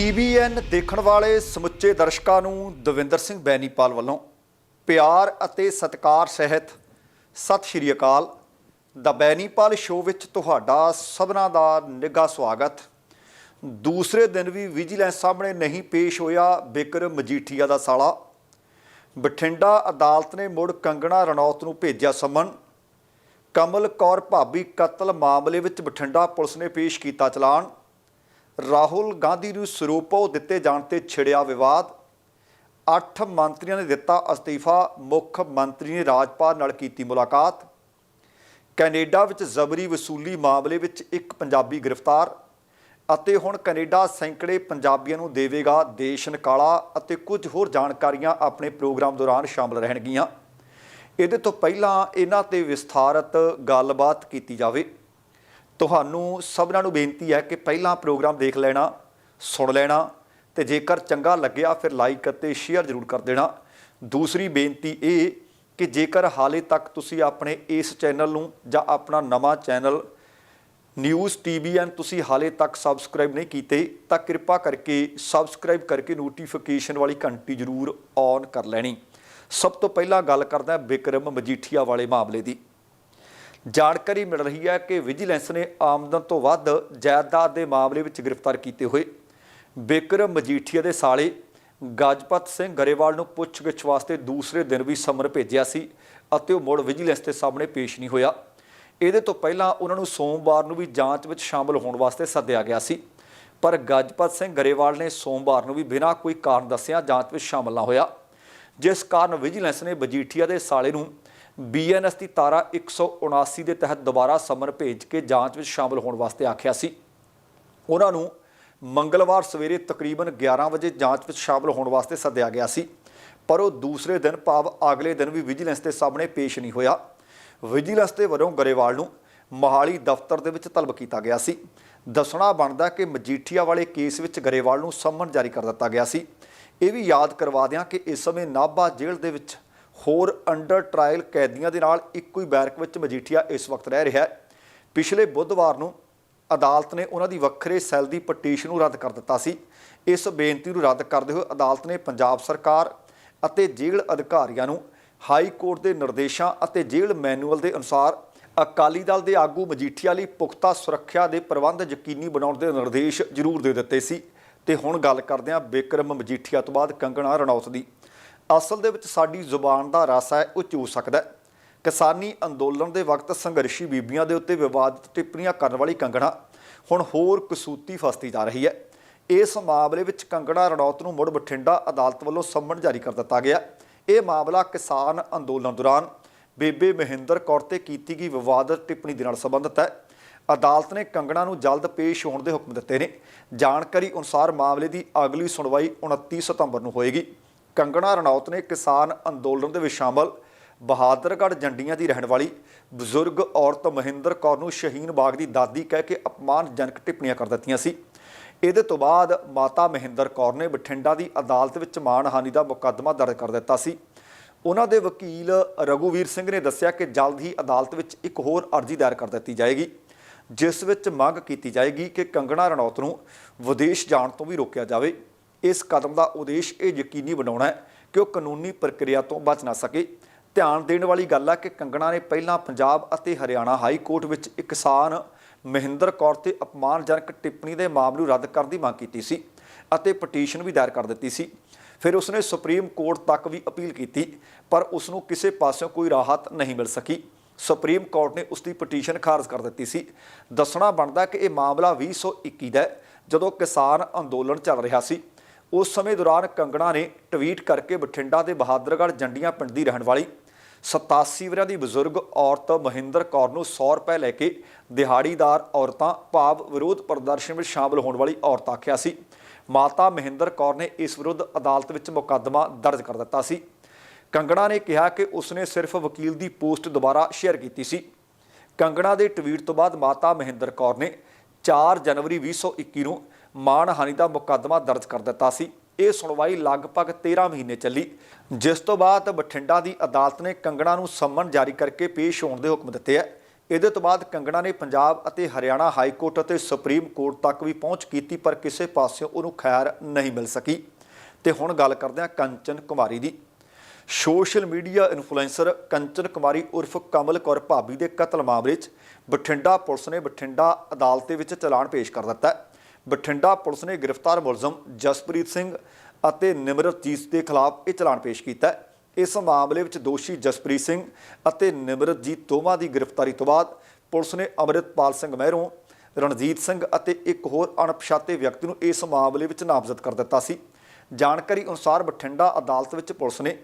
TVN ਦੇਖਣ ਵਾਲੇ ਸਮੁੱਚੇ ਦਰਸ਼ਕਾਂ ਨੂੰ ਦਵਿੰਦਰ ਸਿੰਘ ਬੈਨੀਪਾਲ ਵੱਲੋਂ ਪਿਆਰ ਅਤੇ ਸਤਿਕਾਰ ਸਹਿਤ ਸਤਿ ਸ਼੍ਰੀ ਅਕਾਲ। ਦਾ ਬੈਨੀਪਾਲ ਸ਼ੋਅ ਵਿੱਚ ਤੁਹਾਡਾ ਸਭਨਾਂ ਦਾ ਨਿੱਘਾ ਸਵਾਗਤ। ਦੂਸਰੇ ਦਿਨ ਵੀ ਵਿਜੀਲੈਂਸ ਸਾਹਮਣੇ ਨਹੀਂ ਪੇਸ਼ ਹੋਇਆ ਬਿਕਰਮ ਮਜੀਠੀਆ ਦਾ ਸਾਲਾ। ਬਠਿੰਡਾ ਅਦਾਲਤ ਨੇ ਮੁੜ ਕੰਗਣਾ ਰਣੌਤ ਨੂੰ ਭੇਜਿਆ ਸਮਨ। ਕਮਲ ਕੌਰ ਭਾਬੀ ਕਤਲ ਮਾਮਲੇ ਵਿੱਚ ਬਠਿੰਡਾ ਪੁਲਿਸ ਨੇ ਪੇਸ਼ ਕੀਤਾ ਚਲਾਨ। ਰਾਹੁਲ ਗਾਂਧੀ ਨੂੰ ਸਰੂਪੋ ਦਿੱਤੇ ਜਾਣ ਤੇ ਛਿੜਿਆ ਵਿਵਾਦ। ਅੱਠ ਮੰਤਰੀਆਂ ਨੇ ਦਿੱਤਾ ਅਸਤੀਫਾ, ਮੁੱਖ ਮੰਤਰੀ ਨੇ ਰਾਜਪਾਲ ਨਾਲ ਕੀਤੀ ਮੁਲਾਕਾਤ। ਕੈਨੇਡਾ ਵਿੱਚ ਜ਼ਬਰੀ ਵਸੂਲੀ ਮਾਮਲੇ ਵਿੱਚ ਇੱਕ ਪੰਜਾਬੀ ਗ੍ਰਿਫਤਾਰ ਅਤੇ ਹੁਣ ਕੈਨੇਡਾ ਸੈਂਕੜੇ ਪੰਜਾਬੀਆਂ ਨੂੰ ਦੇਵੇਗਾ ਦੇਸ਼ ਨਿਕਾਲਾ ਅਤੇ ਕੁਝ ਹੋਰ ਜਾਣਕਾਰੀਆਂ ਆਪਣੇ ਪ੍ਰੋਗਰਾਮ ਦੌਰਾਨ ਸ਼ਾਮਲ ਰਹਿਣਗੀਆਂ। ਇਹਦੇ ਤੋਂ ਪਹਿਲਾਂ ਇਹਨਾਂ ਤੇ ਵਿਸਥਾਰਤ ਗੱਲਬਾਤ ਕੀਤੀ ਜਾਵੇ। ਤੁਹਾਨੂੰ ਸਭਨਾਂ ਨੂੰ ਬੇਨਤੀ ਹੈ ਕਿ ਪਹਿਲਾਂ ਪ੍ਰੋਗਰਾਮ ਦੇਖ ਲੈਣਾ, ਸੁਣ ਲੈਣਾ ਤੇ ਜੇਕਰ ਚੰਗਾ ਲੱਗਿਆ ਫਿਰ ਲਾਈਕ ਅਤੇ ਸ਼ੇਅਰ ਜ਼ਰੂਰ ਕਰ ਦੇਣਾ। ਦੂਸਰੀ ਬੇਨਤੀ ਇਹ ਕਿ ਜੇਕਰ ਹਾਲੇ ਤੱਕ ਤੁਸੀਂ ਆਪਣੇ ਇਸ ਚੈਨਲ ਨੂੰ ਜਾਂ ਆਪਣਾ ਨਵਾਂ ਚੈਨਲ ਨਿਊਜ਼ ਟੀਵੀਐਨ ਤੁਸੀਂ ਹਾਲੇ ਤੱਕ ਸਬਸਕ੍ਰਾਈਬ ਨਹੀਂ ਕੀਤੇ, ਤਾਂ ਕਿਰਪਾ ਕਰਕੇ ਸਬਸਕ੍ਰਾਈਬ ਕਰਕੇ ਨੋਟੀਫਿਕੇਸ਼ਨ ਵਾਲੀ ਘੰਟੀ ਜ਼ਰੂਰ ਔਨ ਕਰ ਲੈਣੀ। ਸਭ ਤੋਂ ਪਹਿਲਾਂ ਗੱਲ ਕਰਦਾ ਬਿਕਰਮ ਮਜੀਠੀਆ ਵਾਲੇ ਮਾਮਲੇ ਦੀ। ਜਾਣਕਾਰੀ ਮਿਲ ਰਹੀ ਹੈ ਕਿ ਵਿਜੀਲੈਂਸ ਨੇ ਆਮਦਨ ਤੋਂ ਵੱਧ ਜਾਇਦਾਦ ਦੇ ਮਾਮਲੇ ਵਿੱਚ ਗ੍ਰਿਫਤਾਰ ਕੀਤੇ ਹੋਏ ਬਿਕਰਮ ਮਜੀਠੀਆ ਦੇ ਸਾਲੇ ਗਜਪਤ ਸਿੰਘ ਗਰੇਵਾਲ ਨੂੰ ਪੁੱਛਗਿੱਛ ਵਾਸਤੇ ਦੂਸਰੇ ਦਿਨ ਵੀ ਸਮਰ ਭੇਜਿਆ ਸੀ ਅਤੇ ਉਹ ਮੁੜ ਵਿਜੀਲੈਂਸ ਦੇ ਸਾਹਮਣੇ ਪੇਸ਼ ਨਹੀਂ ਹੋਇਆ। ਇਹਦੇ ਤੋਂ ਪਹਿਲਾਂ ਉਹਨਾਂ ਨੂੰ ਸੋਮਵਾਰ ਨੂੰ ਵੀ ਜਾਂਚ ਵਿੱਚ ਸ਼ਾਮਲ ਹੋਣ ਵਾਸਤੇ ਸੱਦਿਆ ਗਿਆ ਸੀ, ਪਰ ਗਜਪਤ ਸਿੰਘ ਗਰੇਵਾਲ ਨੇ ਸੋਮਵਾਰ ਨੂੰ ਵੀ ਬਿਨਾਂ ਕੋਈ ਕਾਰਨ ਦੱਸਿਆ ਜਾਂਚ ਵਿੱਚ ਸ਼ਾਮਲ ਨਾ ਹੋਇਆ। ਜਿਸ ਕਾਰਨ ਵਿਜੀਲੈਂਸ ਨੇ ਮਜੀਠੀਆ ਦੇ ਸਾਲੇ ਨੂੰ ਬੀਐਨਐਸ ਦੀ ਤਾਰਾ 179 ਦੇ ਤਹਿਤ ਦੁਬਾਰਾ ਸਮਨ ਭੇਜ ਕੇ ਜਾਂਚ ਵਿੱਚ ਸ਼ਾਮਲ ਹੋਣ ਵਾਸਤੇ ਆਖਿਆ ਸੀ। ਉਹਨਾਂ ਨੂੰ ਮੰਗਲਵਾਰ ਸਵੇਰੇ ਤਕਰੀਬਨ 11 ਵਜੇ ਜਾਂਚ ਵਿੱਚ ਸ਼ਾਮਲ ਹੋਣ ਵਾਸਤੇ ਸੱਦਿਆ ਗਿਆ ਸੀ, ਪਰ ਉਹ ਦੂਸਰੇ ਦਿਨ ਭਾਵ ਅਗਲੇ ਦਿਨ ਵੀ ਵਿਜੀਲੈਂਸ ਦੇ ਸਾਹਮਣੇ ਪੇਸ਼ ਨਹੀਂ ਹੋਇਆ। ਵਿਜੀਲੈਂਸ ਦੇ ਵੱਲੋਂ ਗਰੇਵਾਲ ਨੂੰ ਮੋਹਾਲੀ ਦਫ਼ਤਰ ਦੇ ਵਿੱਚ ਤਲਬ ਕੀਤਾ ਗਿਆ ਸੀ। ਦੱਸਣਾ ਬਣਦਾ ਕਿ ਮਜੀਠੀਆ ਵਾਲੇ ਕੇਸ ਵਿੱਚ ਗਰੇਵਾਲ ਨੂੰ ਸੰਮਨ ਜਾਰੀ ਕਰ ਦਿੱਤਾ ਗਿਆ ਸੀ। ਇਹ ਵੀ ਯਾਦ ਕਰਵਾ ਦਿਆਂ ਕਿ ਇਸ ਸਮੇਂ ਨਾਭਾ ਜੇਲ੍ਹ ਦੇ ਵਿੱਚ ਹੋਰ ਅੰਡਰ ਟ੍ਰਾਇਲ ਕੈਦੀਆਂ ਦੇ ਨਾਲ ਇੱਕੋ ਹੀ ਬੈਰਕ ਵਿੱਚ ਮਜੀਠੀਆ ਇਸ ਵਕਤ ਰਹਿ ਰਿਹਾ ਹੈ। ਪਿਛਲੇ ਬੁੱਧਵਾਰ ਨੂੰ ਅਦਾਲਤ ਨੇ ਉਹਨਾਂ ਦੀ ਵੱਖਰੇ ਸੈੱਲ ਦੀ ਪਟੀਸ਼ਨ ਨੂੰ ਰੱਦ ਕਰ ਦਿੱਤਾ ਸੀ। ਇਸ ਬੇਨਤੀ ਨੂੰ ਰੱਦ ਕਰਦੇ ਹੋਏ ਅਦਾਲਤ ਨੇ ਪੰਜਾਬ ਸਰਕਾਰ ਅਤੇ ਜੇਲ੍ਹ ਅਧਿਕਾਰੀਆਂ ਨੂੰ ਹਾਈ ਕੋਰਟ ਦੇ ਨਿਰਦੇਸ਼ਾਂ ਅਤੇ ਜੇਲ੍ਹ ਮੈਨੂਅਲ ਦੇ ਅਨੁਸਾਰ ਅਕਾਲੀ ਦਲ ਦੇ ਆਗੂ ਮਜੀਠੀਆ ਲਈ ਪੁਖਤਾ ਸੁਰੱਖਿਆ ਦੇ ਪ੍ਰਬੰਧ ਯਕੀਨੀ ਬਣਾਉਣ ਦੇ ਨਿਰਦੇਸ਼ ਜ਼ਰੂਰ ਦੇ ਦਿੱਤੇ ਸੀ। ਤੇ ਹੁਣ ਗੱਲ ਕਰਦੇ ਹਾਂ ਬਿਕਰਮ ਮਜੀਠੀਆ ਤੋਂ ਬਾਅਦ ਕੰਗਣਾ ਰਣੌਤ ਦੀ। ਅਸਲ ਦੇ ਵਿੱਚ ਸਾਡੀ ਜ਼ੁਬਾਨ ਦਾ ਰਸ ਹੈ, ਉਹ ਚੂਸ ਸਕਦਾ ਹੈ। ਕਿਸਾਨੀ ਅੰਦੋਲਨ ਦੇ ਵਕਤ ਸੰਘਰਸ਼ੀ ਬੀਬੀਆਂ ਦੇ ਉੱਤੇ ਵਿਵਾਦਿਤ ਟਿੱਪਣੀਆਂ ਕਰਨ ਵਾਲੀ ਕੰਗਣਾ ਹੁਣ ਹੋਰ ਕਸੂਤੀ ਫਸਦੀ ਜਾ ਰਹੀ ਹੈ। ਇਸ ਮਾਮਲੇ ਵਿੱਚ ਕੰਗਣਾ ਰਣੌਤ ਨੂੰ ਮੁੜ ਬਠਿੰਡਾ ਅਦਾਲਤ ਵੱਲੋਂ ਸੰਮਨ ਜਾਰੀ ਕਰ ਦਿੱਤਾ ਗਿਆ। ਇਹ ਮਾਮਲਾ ਕਿਸਾਨ ਅੰਦੋਲਨ ਦੌਰਾਨ ਬੇਬੇ ਮਹਿੰਦਰ ਕੌਰ ਤੇ ਕੀਤੀ ਗਈ ਵਿਵਾਦਤ ਟਿੱਪਣੀ ਦੇ ਨਾਲ ਸੰਬੰਧਿਤ ਹੈ। ਅਦਾਲਤ ਨੇ ਕੰਗਣਾ ਨੂੰ ਜਲਦ ਪੇਸ਼ ਹੋਣ ਦੇ ਹੁਕਮ ਦਿੱਤੇ ਨੇ। ਜਾਣਕਾਰੀ ਅਨੁਸਾਰ ਮਾਮਲੇ ਦੀ ਅਗਲੀ ਸੁਣਵਾਈ 29 ਸਤੰਬਰ ਨੂੰ ਹੋਏਗੀ। ਕੰਗਣਾ ਰਣੌਤ ਨੇ ਕਿਸਾਨ ਅੰਦੋਲਨ ਦੇ ਵਿੱਚ ਸ਼ਾਮਲ। ਬਹਾਦਰਗੜ੍ਹ ਜੰਡੀਆਂ ਦੀ ਰਹਿਣ ਵਾਲੀ ਬਜ਼ੁਰਗ ਔਰਤ ਮਹਿੰਦਰ ਕੌਰ ਨੂੰ ਸ਼ਹੀਨ ਬਾਗ ਦੀ ਦਾਦੀ ਕਹਿ ਕੇ ਅਪਮਾਨਜਨਕ ਟਿੱਪਣੀਆਂ ਕਰ ਦਿੱਤੀਆਂ ਸੀ। ਇਹਦੇ ਤੋਂ ਬਾਅਦ ਮਾਤਾ ਮਹਿੰਦਰ ਕੌਰ ਨੇ ਬਠਿੰਡਾ ਦੀ ਅਦਾਲਤ ਵਿੱਚ ਮਾਣਹਾਨੀ ਦਾ ਮੁਕੱਦਮਾ ਦਰਜ ਕਰ ਦਿੱਤਾ ਸੀ। ਉਹਨਾਂ ਦੇ ਵਕੀਲ ਰਘੂਵੀਰ ਸਿੰਘ ਨੇ ਦੱਸਿਆ ਕਿ ਜਲਦ ਹੀ ਅਦਾਲਤ ਵਿੱਚ ਇੱਕ ਹੋਰ ਅਰਜ਼ੀ ਦਾਇਰ ਕਰ ਦਿੱਤੀ ਜਾਏਗੀ, ਜਿਸ ਵਿੱਚ ਮੰਗ ਕੀਤੀ ਜਾਏਗੀ ਕਿ ਕੰਗਣਾ ਰਣੌਤ ਨੂੰ ਵਿਦੇਸ਼ ਜਾਣ ਤੋਂ ਵੀ ਰੋਕਿਆ ਜਾਵੇ। ਇਸ ਕਦਮ ਦਾ ਉਦੇਸ਼ ਇਹ ਯਕੀਨੀ ਬਣਾਉਣਾ ਹੈ ਕਿ ਉਹ ਕਾਨੂੰਨੀ ਪ੍ਰਕਿਰਿਆ ਤੋਂ ਬਚ ਨਾ ਸਕੇ। ਧਿਆਨ ਦੇਣ ਵਾਲੀ ਗੱਲ ਹੈ ਕਿ ਕੰਗਣਾ ਨੇ ਪਹਿਲਾਂ ਪੰਜਾਬ ਅਤੇ ਹਰਿਆਣਾ ਹਾਈ ਕੋਰਟ ਵਿੱਚ ਇੱਕ ਕਿਸਾਨ ਮਹਿੰਦਰ ਕੌਰ ਤੇ ਅਪਮਾਨਜਨਕ ਟਿੱਪਣੀ ਦੇ ਮਾਮਲੇ ਨੂੰ ਰੱਦ ਕਰਨ ਦੀ ਮੰਗ ਕੀਤੀ ਸੀ ਅਤੇ ਪਟੀਸ਼ਨ ਵੀ ਦਾਇਰ ਕਰ ਦਿੱਤੀ ਸੀ। ਫਿਰ ਉਸਨੇ ਸੁਪਰੀਮ ਕੋਰਟ ਤੱਕ ਵੀ ਅਪੀਲ ਕੀਤੀ, ਪਰ ਉਸ ਨੂੰ ਕਿਸੇ ਪਾਸਿਓਂ ਕੋਈ ਰਾਹਤ ਨਹੀਂ ਮਿਲ ਸਕੀ। ਸੁਪਰੀਮ ਕੋਰਟ ਨੇ ਉਸ ਦੀ ਪਟੀਸ਼ਨ ਖਾਰਜ ਕਰ ਦਿੱਤੀ ਸੀ। ਦੱਸਣਾ ਬਣਦਾ ਕਿ ਇਹ ਮਾਮਲਾ 2021 ਦਾ ਜਦੋਂ ਕਿਸਾਨ ਅੰਦੋਲਨ ਚੱਲ ਰਿਹਾ ਸੀ। ਉਸ ਸਮੇਂ ਦੌਰਾਨ ਕੰਗਣਾ ਨੇ ਟਵੀਟ ਕਰਕੇ ਬਠਿੰਡਾ ਦੇ ਬਹਾਦਰਗੜ੍ਹ ਜੰਡੀਆਂ ਪਿੰਡ ਦੀ ਰਹਿਣ ਵਾਲੀ 87 ਵਰਿਆਂ ਦੀ ਬਜ਼ੁਰਗ ਔਰਤ ਮਹਿੰਦਰ ਕੌਰ ਨੂੰ 100 ਰੁਪਏ ਲੈ ਕੇ ਦਿਹਾੜੀਦਾਰ ਔਰਤਾਂ ਭਾਵ ਵਿਰੋਧ ਪ੍ਰਦਰਸ਼ਨ ਵਿੱਚ ਸ਼ਾਮਲ ਹੋਣ ਵਾਲੀ ਔਰਤ ਆਖਿਆ ਸੀ। ਮਾਤਾ ਮਹਿੰਦਰ ਕੌਰ ਨੇ ਇਸ ਵਿਰੁੱਧ ਅਦਾਲਤ ਵਿੱਚ ਮੁਕੱਦਮਾ ਦਰਜ ਕਰ ਦਿੱਤਾ ਸੀ। ਕੰਗਣਾ ਨੇ ਕਿਹਾ ਕਿ ਉਸਨੇ ਸਿਰਫ ਵਕੀਲ ਦੀ ਪੋਸਟ ਦੁਬਾਰਾ ਸ਼ੇਅਰ ਕੀਤੀ ਸੀ। ਕੰਗਣਾ ਦੇ ਟਵੀਟ ਤੋਂ ਬਾਅਦ ਮਾਤਾ ਮਹਿੰਦਰ ਕੌਰ ਨੇ 4 ਜਨਵਰੀ 2021 ਨੂੰ ਮਾਣਹਾਨੀ ਦਾ ਮੁਕੱਦਮਾ ਦਰਜ ਕਰ ਦਿੱਤਾ ਸੀ। ਇਹ ਸੁਣਵਾਈ ਲਗਭਗ 13 ਮਹੀਨੇ ਚੱਲੀ। ਜਿਸ ਤੋਂ ਬਾਅਦ ਬਠਿੰਡਾ ਦੀ ਅਦਾਲਤ ਨੇ ਕੰਗਣਾ ਨੂੰ ਸੰਮਨ ਜਾਰੀ ਕਰਕੇ ਪੇਸ਼ ਹੋਣ ਦੇ ਹੁਕਮ ਦਿੱਤੇ ਹੈ ਇਹਦੇ ਤੋਂ ਬਾਅਦ ਕੰਗਣਾ ਨੇ ਪੰਜਾਬ ਅਤੇ ਹਰਿਆਣਾ ਹਾਈ ਕੋਰਟ ਅਤੇ ਸੁਪਰੀਮ ਕੋਰਟ ਤੱਕ ਵੀ ਪਹੁੰਚ ਕੀਤੀ, ਪਰ ਕਿਸੇ ਪਾਸਿਓਂ ਉਹਨੂੰ ਖੈਰ ਨਹੀਂ ਮਿਲ ਸਕੀ। ਤੇ ਹੁਣ ਗੱਲ ਕਰਦੇ ਹਾਂ ਕੰਚਨ ਕੁਮਾਰੀ ਦੀ। Social media influencer Kanchan Kumari ਉਰਫ ਕਮਲ ਕੌਰ ਭਾਬੀ ਦੇ ਕਤਲ ਮਾਮਲੇ 'ਚ ਬਠਿੰਡਾ ਪੁਲਿਸ ਨੇ ਬਠਿੰਡਾ ਅਦਾਲਤ ਦੇ ਵਿੱਚ ਚਲਾਨ ਪੇਸ਼ ਕਰ ਦਿੱਤਾ ਹੈ। ਬਠਿੰਡਾ ਪੁਲਿਸ ਨੇ ਗ੍ਰਿਫਤਾਰ ਮੁਲਜ਼ਮ ਜਸਪ੍ਰੀਤ ਸਿੰਘ ਅਤੇ ਨਿਮਰਤਜੀਤ ਦੇ ਖਿਲਾਫ ਇਹ ਚਲਾਨ ਪੇਸ਼ ਕੀਤਾ ਇਸ ਮਾਮਲੇ ਵਿੱਚ ਦੋਸ਼ੀ ਜਸਪ੍ਰੀਤ ਸਿੰਘ ਅਤੇ ਨਿਮਰਤਜੀਤ ਦੋਵਾਂ ਦੀ ਗ੍ਰਿਫਤਾਰੀ ਤੋਂ ਬਾਅਦ ਪੁਲਿਸ ਨੇ ਅੰਮ੍ਰਿਤਪਾਲ ਸਿੰਘ ਮਹਿਰੋਂ, ਰਣਜੀਤ ਸਿੰਘ ਅਤੇ ਇੱਕ ਹੋਰ ਅਣਪਛਾਤੇ ਵਿਅਕਤੀ ਨੂੰ ਇਸ ਮਾਮਲੇ ਵਿੱਚ ਨਾਮਜ਼ਦ ਕਰ ਦਿੱਤਾ ਸੀ। ਜਾਣਕਾਰੀ ਅਨੁਸਾਰ ਬਠਿੰਡਾ ਅਦਾਲਤ ਵਿੱਚ ਪੁਲਿਸ ਨੇ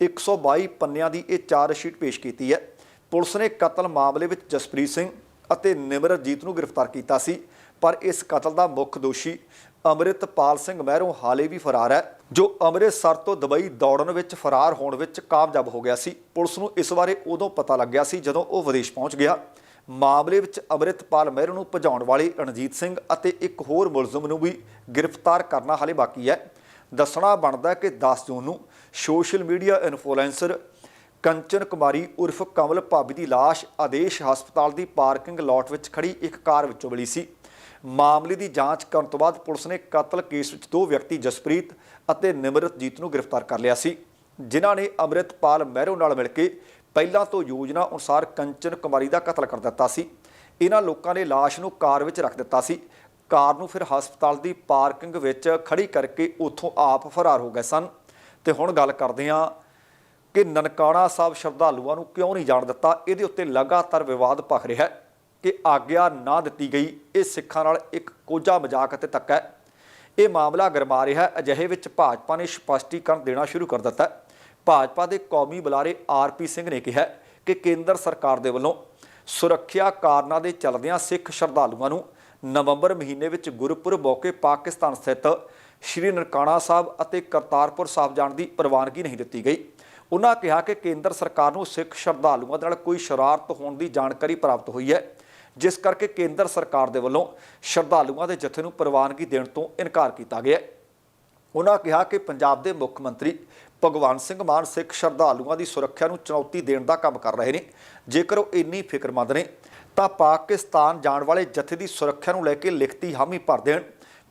122 ਪੰਨਿਆਂ ਦੀ ਇਹ ਚਾਰਜ ਸ਼ੀਟ ਪੇਸ਼ ਕੀਤੀ ਹੈ। ਪੁਲਿਸ ਨੇ ਕਤਲ ਮਾਮਲੇ ਵਿੱਚ ਜਸਪ੍ਰੀਤ ਸਿੰਘ ਅਤੇ ਨਿਮਰਤਜੀਤ ਨੂੰ ਗ੍ਰਿਫਤਾਰ ਕੀਤਾ ਸੀ। ਪਰ ਇਸ ਕਤਲ ਦਾ ਮੁੱਖ ਦੋਸ਼ੀ ਅੰਮ੍ਰਿਤਪਾਲ ਸਿੰਘ ਮਹਿਰੋਂ ਹਾਲੇ ਵੀ ਫਰਾਰ ਹੈ, ਜੋ ਅੰਮ੍ਰਿਤਸਰ ਤੋਂ ਦੁਬਈ ਦੌੜਨ ਵਿੱਚ ਫਰਾਰ ਹੋਣ ਵਿੱਚ ਕਾਮਯਾਬ ਹੋ ਗਿਆ ਸੀ। ਪੁਲਿਸ ਨੂੰ ਇਸ ਬਾਰੇ ਉਦੋਂ ਪਤਾ ਲੱਗਿਆ ਸੀ ਜਦੋਂ ਉਹ ਵਿਦੇਸ਼ ਪਹੁੰਚ ਗਿਆ। ਮਾਮਲੇ ਵਿੱਚ ਅੰਮ੍ਰਿਤਪਾਲ ਮਹਿਰੋਂ ਨੂੰ ਭਜਾਉਣ ਵਾਲੇ ਰਣਜੀਤ ਸਿੰਘ ਅਤੇ ਇੱਕ ਹੋਰ ਮੁਲਜ਼ਮ ਨੂੰ ਵੀ ਗ੍ਰਿਫਤਾਰ ਕਰਨਾ ਹਾਲੇ ਬਾਕੀ ਹੈ। ਦੱਸਣਾ ਬਣਦਾ ਕਿ 10 ਜੂਨ ਨੂੰ social media influencer Kanchan Kumari ਉਰਫ ਕਮਲ ਭਾਬੀ ਦੀ ਲਾਸ਼ ਆਦੇਸ਼ ਹਸਪਤਾਲ ਦੀ ਪਾਰਕਿੰਗ ਲਾਟ ਵਿੱਚ ਖੜੀ ਇੱਕ ਕਾਰ ਵਿੱਚੋਂ ਮਿਲੀ ਸੀ। ਮਾਮਲੇ ਦੀ ਜਾਂਚ ਕਰਨ ਤੋਂ ਬਾਅਦ ਪੁਲਿਸ ਨੇ ਕਤਲ ਕੇਸ ਵਿੱਚ ਦੋ ਵਿਅਕਤੀ, ਜਸਪ੍ਰੀਤ ਅਤੇ ਨਿਮਰਤਜੀਤ ਨੂੰ ਗ੍ਰਿਫਤਾਰ ਕਰ ਲਿਆ ਸੀ। ਜਿਨ੍ਹਾਂ ਨੇ ਅੰਮ੍ਰਿਤਪਾਲ ਮਹਿਰੋ ਨਾਲ ਮਿਲ ਕੇ ਪਹਿਲਾਂ ਤੋਂ ਯੋਜਨਾ ਅਨੁਸਾਰ ਕੰਚਨ ਕੁਮਾਰੀ ਦਾ ਕਤਲ ਕਰ ਦਿੱਤਾ ਸੀ। ਇਹਨਾਂ ਲੋਕਾਂ ਨੇ ਲਾਸ਼ ਨੂੰ ਕਾਰ ਵਿੱਚ ਰੱਖ ਦਿੱਤਾ ਸੀ। ਕਾਰ ਨੂੰ ਫਿਰ ਹਸਪਤਾਲ ਦੀ ਪਾਰਕਿੰਗ ਵਿੱਚ ਖੜੀ ਕਰਕੇ ਉੱਥੋਂ ਆਪ ਫਰਾਰ ਹੋ ਗਏ ਸਨ। ਤੇ ਹੁਣ ਗੱਲ ਕਰਦੇ ਹਾਂ ਕਿ ਨਨਕਾਣਾ ਸਾਹਿਬ ਸ਼ਰਧਾਲੂਆਂ ਨੂੰ ਕਿਉਂ ਨਹੀਂ ਜਾਣ ਦਿੱਤਾ? ਇਹਦੇ ਉੱਤੇ ਲਗਾਤਾਰ ਵਿਵਾਦ ਭਖ ਰਿਹਾ ਹੈ। ਕਿ ਆਗਿਆ ਨਾ ਦਿੱਤੀ ਗਈ। ਇਹ ਸਿੱਖਾਂ ਨਾਲ ਇੱਕ ਕੋਝਾ ਮਜ਼ਾਕ ਅਤੇ ਧੱਕਾ ਹੈ। ਇਹ ਮਾਮਲਾ ਗਰਮਾ ਰਿਹਾ ਹੈ। ਅਜਿਹੇ ਵਿੱਚ ਭਾਜਪਾ ਨੇ ਸਪਸ਼ਟੀਕਰਨ ਦੇਣਾ ਸ਼ੁਰੂ ਕਰ ਦਿੱਤਾ ਭਾਜਪਾ ਦੇ ਕੌਮੀ ਬੁਲਾਰੇ ਆਰਪੀ ਸਿੰਘ ਨੇ ਕਿਹਾ ਕਿ ਕੇਂਦਰ ਸਰਕਾਰ ਦੇ ਵੱਲੋਂ ਸੁਰੱਖਿਆ ਕਾਰਨਾਂ ਦੇ ਚੱਲਦਿਆਂ ਸਿੱਖ ਸ਼ਰਧਾਲੂਆਂ ਨੂੰ ਨਵੰਬਰ ਮਹੀਨੇ ਵਿੱਚ ਗੁਰਪੁਰਬ ਮੌਕੇ ਪਾਕਿਸਤਾਨ ਸਥਿਤ ਸ਼੍ਰੀ ਨਨਕਾਣਾ ਸਾਹਿਬ ਅਤੇ ਕਰਤਾਰਪੁਰ ਸਾਹਿਬ ਜਾਣ ਦੀ ਪ੍ਰਵਾਨਗੀ ਨਹੀਂ ਦਿੱਤੀ ਗਈ। ਉਹਨਾਂ ਕਿਹਾ ਕਿ ਕੇਂਦਰ ਸਰਕਾਰ ਨੂੰ ਸਿੱਖ ਸ਼ਰਧਾਲੂਆਂ ਨਾਲ ਕੋਈ ਸ਼ਰਾਰਤ ਹੋਣ ਦੀ ਜਾਣਕਾਰੀ ਪ੍ਰਾਪਤ ਹੋਈ ਹੈ। ਜਿਸ ਕਰਕੇ ਕੇਂਦਰ ਸਰਕਾਰ ਦੇ ਵੱਲੋਂ ਸ਼ਰਧਾਲੂਆਂ ਦੇ ਜਥੇ ਨੂੰ ਪ੍ਰਵਾਨਗੀ ਦੇਣ ਤੋਂ ਇਨਕਾਰ ਕੀਤਾ ਗਿਆ ਹੈ। ਉਹਨਾਂ ਕਿਹਾ ਕਿ ਪੰਜਾਬ ਦੇ ਮੁੱਖ ਮੰਤਰੀ ਭਗਵੰਤ ਸਿੰਘ ਮਾਨ ਸਿੱਖ ਸ਼ਰਧਾਲੂਆਂ ਦੀ ਸੁਰੱਖਿਆ ਨੂੰ ਚੁਣੌਤੀ ਦੇਣ ਦਾ ਕੰਮ ਕਰ ਰਹੇ ਨੇ। ਜੇਕਰ ਉਹ ਇੰਨੀ ਫਿਕਰਮੰਦ ਨੇ, ਤਾਂ ਪਾਕਿਸਤਾਨ ਜਾਣ ਵਾਲੇ ਜਥੇ ਦੀ ਸੁਰੱਖਿਆ ਨੂੰ ਲੈ ਕੇ ਲਿਖਤੀ ਹਾਮੀ ਭਰ ਦੇਣ।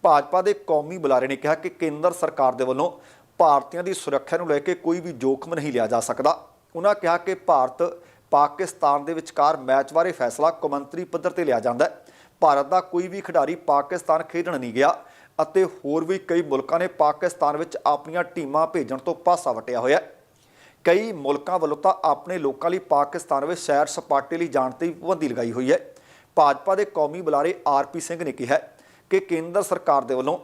ਭਾਜਪਾ ਦੇ ਕੌਮੀ ਬੁਲਾਰੇ ਨੇ ਕਿਹਾ ਕਿ ਕੇਂਦਰ ਸਰਕਾਰ ਦੇ ਵੱਲੋਂ ਭਾਰਤੀਆਂ ਦੀ ਸੁਰੱਖਿਆ ਨੂੰ ਲੈ ਕੇ ਕੋਈ ਵੀ ਜੋਖਮ ਨਹੀਂ ਲਿਆ ਜਾ ਸਕਦਾ। ਉਹਨਾਂ ਕਿਹਾ ਕਿ ਭਾਰਤ ਪਾਕਿਸਤਾਨ ਦੇ ਵਿਚਕਾਰ ਮੈਚ ਬਾਰੇ ਫੈਸਲਾ ਕੌਮਾਂਤਰੀ ਪੱਧਰ ਤੇ ਲਿਆ ਜਾਂਦਾ ਹੈ। ਭਾਰਤ ਦਾ ਕੋਈ ਵੀ ਖਿਡਾਰੀ ਪਾਕਿਸਤਾਨ ਖੇਡਣ ਨਹੀਂ ਗਿਆ ਅਤੇ ਹੋਰ ਵੀ ਕਈ ਮੁਲਕਾਂ ਨੇ ਪਾਕਿਸਤਾਨ ਵਿੱਚ ਆਪਣੀਆਂ ਟੀਮਾਂ ਭੇਜਣ ਤੋਂ ਪਾਸਾ ਵਟਿਆ ਹੋਇਆ ਹੈ। ਕਈ ਮੁਲਕਾਂ ਵੱਲੋਂ ਤਾਂ ਆਪਣੇ ਲੋਕਾਂ ਲਈ ਪਾਕਿਸਤਾਨ ਵਿੱਚ ਸੈਰ ਸਪਾਟੇ ਲਈ ਜਾਣ ਤੇ ਪਾਬੰਦੀ ਲਗਾਈ ਹੋਈ ਹੈ। ਭਾਜਪਾ ਦੇ ਕੌਮੀ ਬੁਲਾਰੇ ਆਰਪੀ ਸਿੰਘ ਨੇ ਕਿਹਾ ਕਿ ਕੇਂਦਰ ਸਰਕਾਰ ਦੇ ਵੱਲੋਂ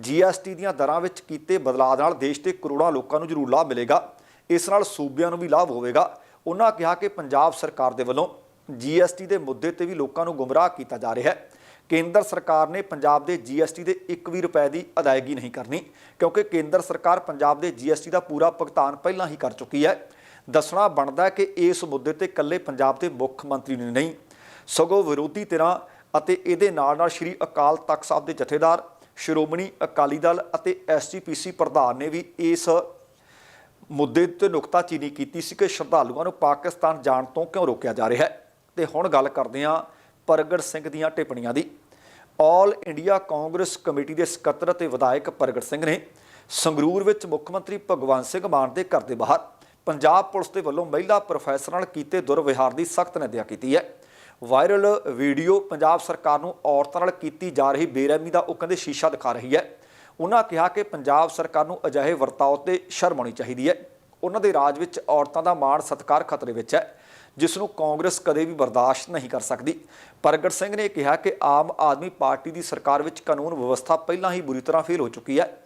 ਜੀਐਸਟੀ ਦੀਆਂ ਦਰਾਂ ਵਿੱਚ ਕੀਤੇ ਬਦਲਾਅ ਨਾਲ ਦੇਸ਼ ਦੇ ਕਰੋੜਾਂ ਲੋਕਾਂ ਨੂੰ ਜ਼ਰੂਰ ਲਾਭ ਮਿਲੇਗਾ। ਇਸ ਨਾਲ ਸੂਬਿਆਂ ਨੂੰ ਵੀ ਲਾਭ ਹੋਵੇਗਾ। ਉਹਨਾਂ ਕਿਹਾ ਕਿ ਪੰਜਾਬ ਸਰਕਾਰ ਦੇ ਵੱਲੋਂ ਜੀਐਸਟੀ ਦੇ ਮੁੱਦੇ ਤੇ ਵੀ ਲੋਕਾਂ ਨੂੰ ਗੁੰਮਰਾਹ ਕੀਤਾ ਜਾ ਰਿਹਾ ਹੈ। ਕੇਂਦਰ ਸਰਕਾਰ ਨੇ ਪੰਜਾਬ ਦੇ ਜੀਐਸਟੀ ਦੇ 1 ਵੀ ਰੁਪਏ ਦੀ ਅਦਾਇਗੀ ਨਹੀਂ ਕਰਨੀ, ਕਿਉਂਕਿ ਕੇਂਦਰ ਸਰਕਾਰ ਪੰਜਾਬ ਦੇ ਜੀਐਸਟੀ ਦਾ ਪੂਰਾ ਭੁਗਤਾਨ ਪਹਿਲਾਂ ਹੀ ਕਰ ਚੁੱਕੀ ਹੈ। ਦੱਸਣਾ ਬਣਦਾ ਹੈ ਕਿ ਇਸ ਮੁੱਦੇ ਤੇ ਇਕੱਲੇ ਪੰਜਾਬ ਦੇ ਮੁੱਖ ਮੰਤਰੀ ਨੇ ਨਹੀਂ, ਸਗੋਂ ਵਿਰੋਧੀ ਧਿਰਾਂ ਅਤੇ ਇਹਦੇ ਨਾਲ ਨਾਲ ਸ਼੍ਰੀ ਅਕਾਲ ਤਖਤ ਸਾਹਿਬ ਦੇ ਜਥੇਦਾਰ, ਸ਼੍ਰੋਮਣੀ ਅਕਾਲੀ ਦਲ ਅਤੇ ਐਸਜੀਪੀਸੀ ਪ੍ਰਧਾਨ ਨੇ ਵੀ ਇਸ ਮੁੱਦੇ ਤੇ ਨੁਕਤਾਚੀਨੀ ਕੀਤੀ ਸੀ ਕਿ ਸ਼ਰਧਾਲੂਆਂ ਨੂੰ ਪਾਕਿਸਤਾਨ ਜਾਣ ਤੋਂ ਕਿਉਂ ਰੋਕਿਆ ਜਾ ਰਿਹਾ ਹੈ? ਤੇ ਹੁਣ ਗੱਲ ਕਰਦੇ ਹਾਂ ਪ੍ਰਗਟ ਸਿੰਘ ਦੀਆਂ ਟਿੱਪਣੀਆਂ ਦੀ। ਆਲ ਇੰਡੀਆ ਕਾਂਗਰਸ ਕਮੇਟੀ ਦੇ ਸਕੱਤਰ ਅਤੇ ਵਿਧਾਇਕ ਪ੍ਰਗਟ ਸਿੰਘ ਨੇ ਸੰਗਰੂਰ ਵਿੱਚ ਮੁੱਖ ਮੰਤਰੀ ਭਗਵੰਤ ਸਿੰਘ ਮਾਨ ਦੇ ਘਰ ਦੇ ਬਾਹਰ ਪੰਜਾਬ ਪੁਲਿਸ ਦੇ ਵੱਲੋਂ ਮਹਿਲਾ ਪ੍ਰੋਫੈਸਰ ਨਾਲ ਕੀਤੇ ਦੁਰਵਿਹਾਰ ਦੀ ਸਖਤ ਨਿੰਦਿਆ ਕੀਤੀ ਹੈ। ਵਾਇਰਲ ਵੀਡੀਓ ਪੰਜਾਬ ਸਰਕਾਰ ਨੂੰ ਔਰਤਾਂ ਨਾਲ ਕੀਤੀ ਜਾ ਰਹੀ ਬੇਰਹਿਮੀ ਦਾ ਉਹ ਕਹਿੰਦੇ ਸ਼ੀਸ਼ਾ ਦਿਖਾ ਰਹੀ ਹੈ। ਉਹਨਾਂ ਕਿਹਾ ਕਿ ਪੰਜਾਬ ਸਰਕਾਰ ਨੂੰ ਅਜਿਹੇ ਵਰਤਾਓ ਤੇ ਸ਼ਰਮ ਆਉਣੀ ਚਾਹੀਦੀ ਹੈ। ਉਹਨਾਂ ਦੇ ਰਾਜ ਵਿੱਚ ਔਰਤਾਂ ਦਾ ਮਾਣ ਸਤਿਕਾਰ ਖਤਰੇ ਵਿੱਚ ਹੈ, ਜਿਸ ਨੂੰ ਕਾਂਗਰਸ ਕਦੇ ਵੀ ਬਰਦਾਸ਼ਤ ਨਹੀਂ ਕਰ ਸਕਦੀ। ਪ੍ਰਗਟ ਸਿੰਘ ਨੇ ਕਿਹਾ ਕਿ ਆਮ ਆਦਮੀ ਪਾਰਟੀ ਦੀ ਸਰਕਾਰ ਵਿੱਚ ਕਾਨੂੰਨ ਵਿਵਸਥਾ ਪਹਿਲਾਂ ਹੀ ਬੁਰੀ ਤਰ੍ਹਾਂ ਫੇਲ ਹੋ ਚੁੱਕੀ ਹੈ।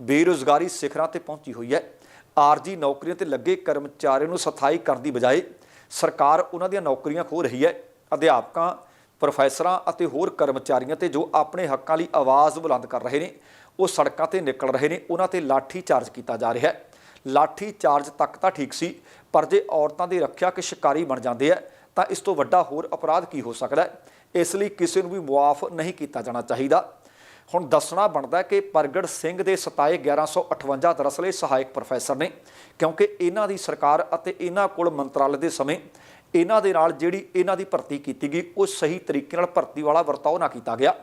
ਬੇਰੁਜ਼ਗਾਰੀ ਸਿਖਰਾਂ ਤੇ ਪਹੁੰਚੀ ਹੋਈ ਹੈ। ਆਰਜੀ ਨੌਕਰੀਆਂ ਤੇ ਲੱਗੇ ਕਰਮਚਾਰੀਆਂ ਨੂੰ ਸਥਾਈ ਕਰਨ ਦੀ ਬਜਾਏ ਸਰਕਾਰ ਉਹਨਾਂ ਦੀਆਂ ਨੌਕਰੀਆਂ ਖੋਹ ਰਹੀ ਹੈ। ਅਧਿਆਪਕਾਂ, ਪ੍ਰੋਫੈਸਰਾਂ ਅਤੇ ਹੋਰ ਕਰਮਚਾਰੀਆਂ ਤੇ ਜੋ ਆਪਣੇ ਹੱਕਾਂ ਲਈ ਆਵਾਜ਼ ਬੁਲੰਦ ਕਰ ਰਹੇ ਨੇ ਉਹ ਸੜਕਾਂ ਤੇ ਨਿਕਲ ਰਹੇ ਨੇ, ਉਹਨਾਂ ਤੇ ਲਾਠੀ ਚਾਰਜ ਕੀਤਾ ਜਾ ਰਿਹਾ ਹੈ। ਲਾਠੀ ਚਾਰਜ ਤੱਕ ਤਾਂ ਠੀਕ ਸੀ, ਪਰ ਜੇ ਔਰਤਾਂ ਦੀ ਰੱਖਿਆ ਕਿ ਸ਼ਿਕਾਰੀ ਬਣ ਜਾਂਦੇ ਆ, ਤਾਂ ਇਸ ਤੋਂ ਵੱਡਾ ਹੋਰ ਅਪਰਾਧ ਕੀ ਹੋ ਸਕਦਾ ਹੈ? ਇਸ ਲਈ ਕਿਸੇ ਨੂੰ ਵੀ ਮੁਆਫ ਨਹੀਂ ਕੀਤਾ ਜਾਣਾ ਚਾਹੀਦਾ। ਹੁਣ ਦੱਸਣਾ ਬਣਦਾ ਕਿ ਪ੍ਰਗਟ ਸਿੰਘ ਦੇ 27 1158 ਦਰਅਸਲ ਇਹ ਸਹਾਇਕ ਪ੍ਰੋਫੈਸਰ ਨੇ, ਕਿਉਂਕਿ ਇਹਨਾਂ ਦੀ ਸਰਕਾਰ ਅਤੇ ਇਹਨਾਂ ਕੋਲ ਮੰਤਰਾਲੇ ਦੇ ਸਮੇਂ ਇਹਨਾਂ ਦੇ ਨਾਲ ਜਿਹੜੀ ਇਹਨਾਂ ਦੀ ਭਰਤੀ ਕੀਤੀ ਗਈ, ਉਹ ਸਹੀ ਤਰੀਕੇ ਨਾਲ ਭਰਤੀ ਵਾਲਾ ਵਰਤਾਓ ਨਾ ਕੀਤਾ ਗਿਆ।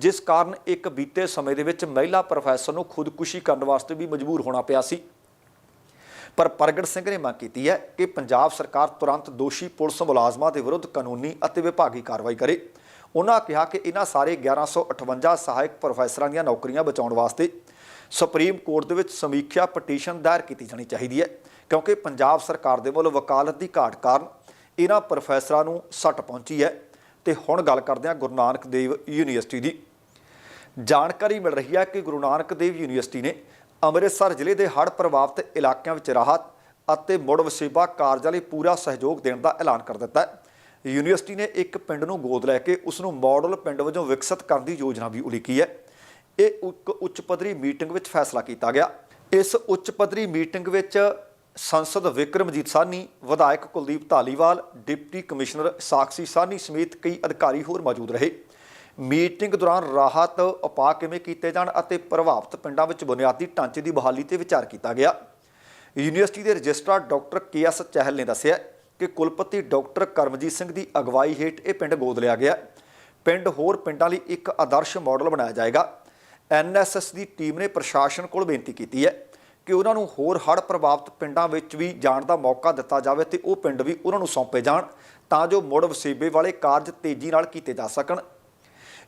ਜਿਸ ਕਾਰਨ ਇੱਕ ਬੀਤੇ ਸਮੇਂ ਦੇ ਵਿੱਚ ਮਹਿਲਾ ਪ੍ਰੋਫੈਸਰ ਨੂੰ ਖੁਦਕੁਸ਼ੀ ਕਰਨ ਵਾਸਤੇ ਵੀ ਮਜਬੂਰ ਹੋਣਾ ਪਿਆ ਸੀ। ਪਰ ਪ੍ਰਗਟ ਸਿੰਘ ਨੇ ਮੰਗ ਕੀਤੀ ਹੈ ਕਿ ਪੰਜਾਬ ਸਰਕਾਰ ਤੁਰੰਤ ਦੋਸ਼ੀ ਪੁਲਿਸ ਮੁਲਾਜ਼ਮਾਂ ਦੇ ਵਿਰੁੱਧ ਕਾਨੂੰਨੀ ਅਤੇ ਵਿਭਾਗੀ ਕਾਰਵਾਈ ਕਰੇ। ਉਹਨਾਂ ਕਿਹਾ ਕਿ ਇਹਨਾਂ ਸਾਰੇ 1158 ਸਹਾਇਕ ਪ੍ਰੋਫੈਸਰਾਂ ਦੀਆਂ ਨੌਕਰੀਆਂ ਬਚਾਉਣ ਵਾਸਤੇ ਸੁਪਰੀਮ ਕੋਰਟ ਦੇ ਵਿੱਚ ਸਮੀਖਿਆ ਪਟੀਸ਼ਨ ਦਾਇਰ ਕੀਤੀ ਜਾਣੀ ਚਾਹੀਦੀ ਹੈ, ਕਿਉਂਕਿ ਪੰਜਾਬ ਸਰਕਾਰ ਦੇ ਵੱਲੋਂ ਵਕਾਲਤ ਦੀ ਘਾਟ ਕਾਰਨ ਇਹਨਾਂ ਪ੍ਰੋਫੈਸਰਾਂ ਨੂੰ ਸੱਟ ਪਹੁੰਚੀ ਹੈ। ਤੇ ਹੁਣ ਗੱਲ ਕਰਦੇ ਹਾਂ ਗੁਰੂ ਨਾਨਕ ਦੇਵ ਯੂਨੀਵਰਸਿਟੀ ਦੀ। ਜਾਣਕਾਰੀ ਮਿਲ ਰਹੀ ਹੈ ਕਿ ਗੁਰੂ ਨਾਨਕ ਦੇਵ ਯੂਨੀਵਰਸਿਟੀ ਨੇ ਅੰਮ੍ਰਿਤਸਰ ਜ਼ਿਲ੍ਹੇ ਦੇ ਹੜ੍ਹ ਪ੍ਰਭਾਵਿਤ ਇਲਾਕਿਆਂ ਵਿੱਚ ਰਾਹਤ ਅਤੇ ਮੁੜ ਵਸੇਬਾ ਕਾਰਜਾਂ ਲਈ ਪੂਰਾ ਸਹਿਯੋਗ ਦੇਣ ਦਾ ਐਲਾਨ ਕਰ ਦਿੱਤਾ ਹੈ। ਯੂਨੀਵਰਸਿਟੀ ਨੇ ਇੱਕ ਪਿੰਡ ਨੂੰ ਗੋਦ ਲੈ ਕੇ ਉਸ ਨੂੰ ਮਾਡਲ ਪਿੰਡ ਵਜੋਂ ਵਿਕਸਿਤ ਕਰਨ ਦੀ ਯੋਜਨਾ ਵੀ ਉਲੀਕੀ ਹੈ। ਇਹ ਇੱਕ ਉੱਚ ਪੱਧਰੀ ਮੀਟਿੰਗ ਵਿੱਚ ਫੈਸਲਾ ਕੀਤਾ ਗਿਆ। ਇਸ ਉੱਚ ਪੱਧਰੀ ਮੀਟਿੰਗ ਵਿੱਚ ਸੰਸਦ ਵਿਕਰਮਜੀਤ ਸਾਨੀ ਵਿਧਾਇਕ ਕੁਲਦੀਪ ਧਾਲੀਵਾਲ, ਡਿਪਟੀ ਕਮਿਸ਼ਨਰ ਸਾਕਸ਼ੀ ਸਾਨੀ ਸਮੇਤ ਕਈ ਅਧਿਕਾਰੀ ਹੋਰ ਮੌਜੂਦ ਰਹੇ। ਮੀਟਿੰਗ ਦੌਰਾਨ ਰਾਹਤ ਉਪਾਅ ਕਿਵੇਂ ਕੀਤੇ ਜਾਣ ਅਤੇ ਪ੍ਰਭਾਵਿਤ ਪਿੰਡਾਂ ਵਿੱਚ ਬੁਨਿਆਦੀ ਢਾਂਚੇ ਦੀ ਬਹਾਲੀ ਤੇ ਵਿਚਾਰ ਕੀਤਾ ਗਿਆ। ਯੂਨੀਵਰਸਿਟੀ ਦੇ registrar doctor K S Chahal ਨੇ ਦੱਸਿਆ ਕਿ ਕੁਲਪਤੀ ਡਾਕਟਰ ਕਰਮਜੀਤ ਸਿੰਘ ਦੀ ਅਗਵਾਈ ਹੇਠ ਇਹ ਪਿੰਡ ਗੋਦ ਲਿਆ ਗਿਆ। ਪਿੰਡ ਹੋਰ ਪਿੰਡਾਂ ਲਈ ਇੱਕ ਆਦਰਸ਼ ਮਾਡਲ ਬਣਾਇਆ ਜਾਏਗਾ। ਐਨਐਸਐਸ ਦੀ ਟੀਮ ਨੇ ਪ੍ਰਸ਼ਾਸਨ ਕੋਲ ਬੇਨਤੀ ਕੀਤੀ ਹੈ ਕਿ ਉਹਨਾਂ ਨੂੰ ਹੋਰ ਹੜ੍ਹ ਪ੍ਰਭਾਵਿਤ ਪਿੰਡਾਂ ਵਿੱਚ ਵੀ ਜਾਣ ਦਾ ਮੌਕਾ ਦਿੱਤਾ ਜਾਵੇ ਤੇ ਉਹ ਪਿੰਡ ਵੀ ਉਹਨਾਂ ਨੂੰ ਸੌਂਪੇ ਜਾਣ ਤਾਂ ਜੋ ਮੁੜ ਵਸੇਬੇ ਵਾਲੇ ਕਾਰਜ ਤੇਜ਼ੀ ਨਾਲ ਕੀਤੇ ਜਾ ਸਕਣ।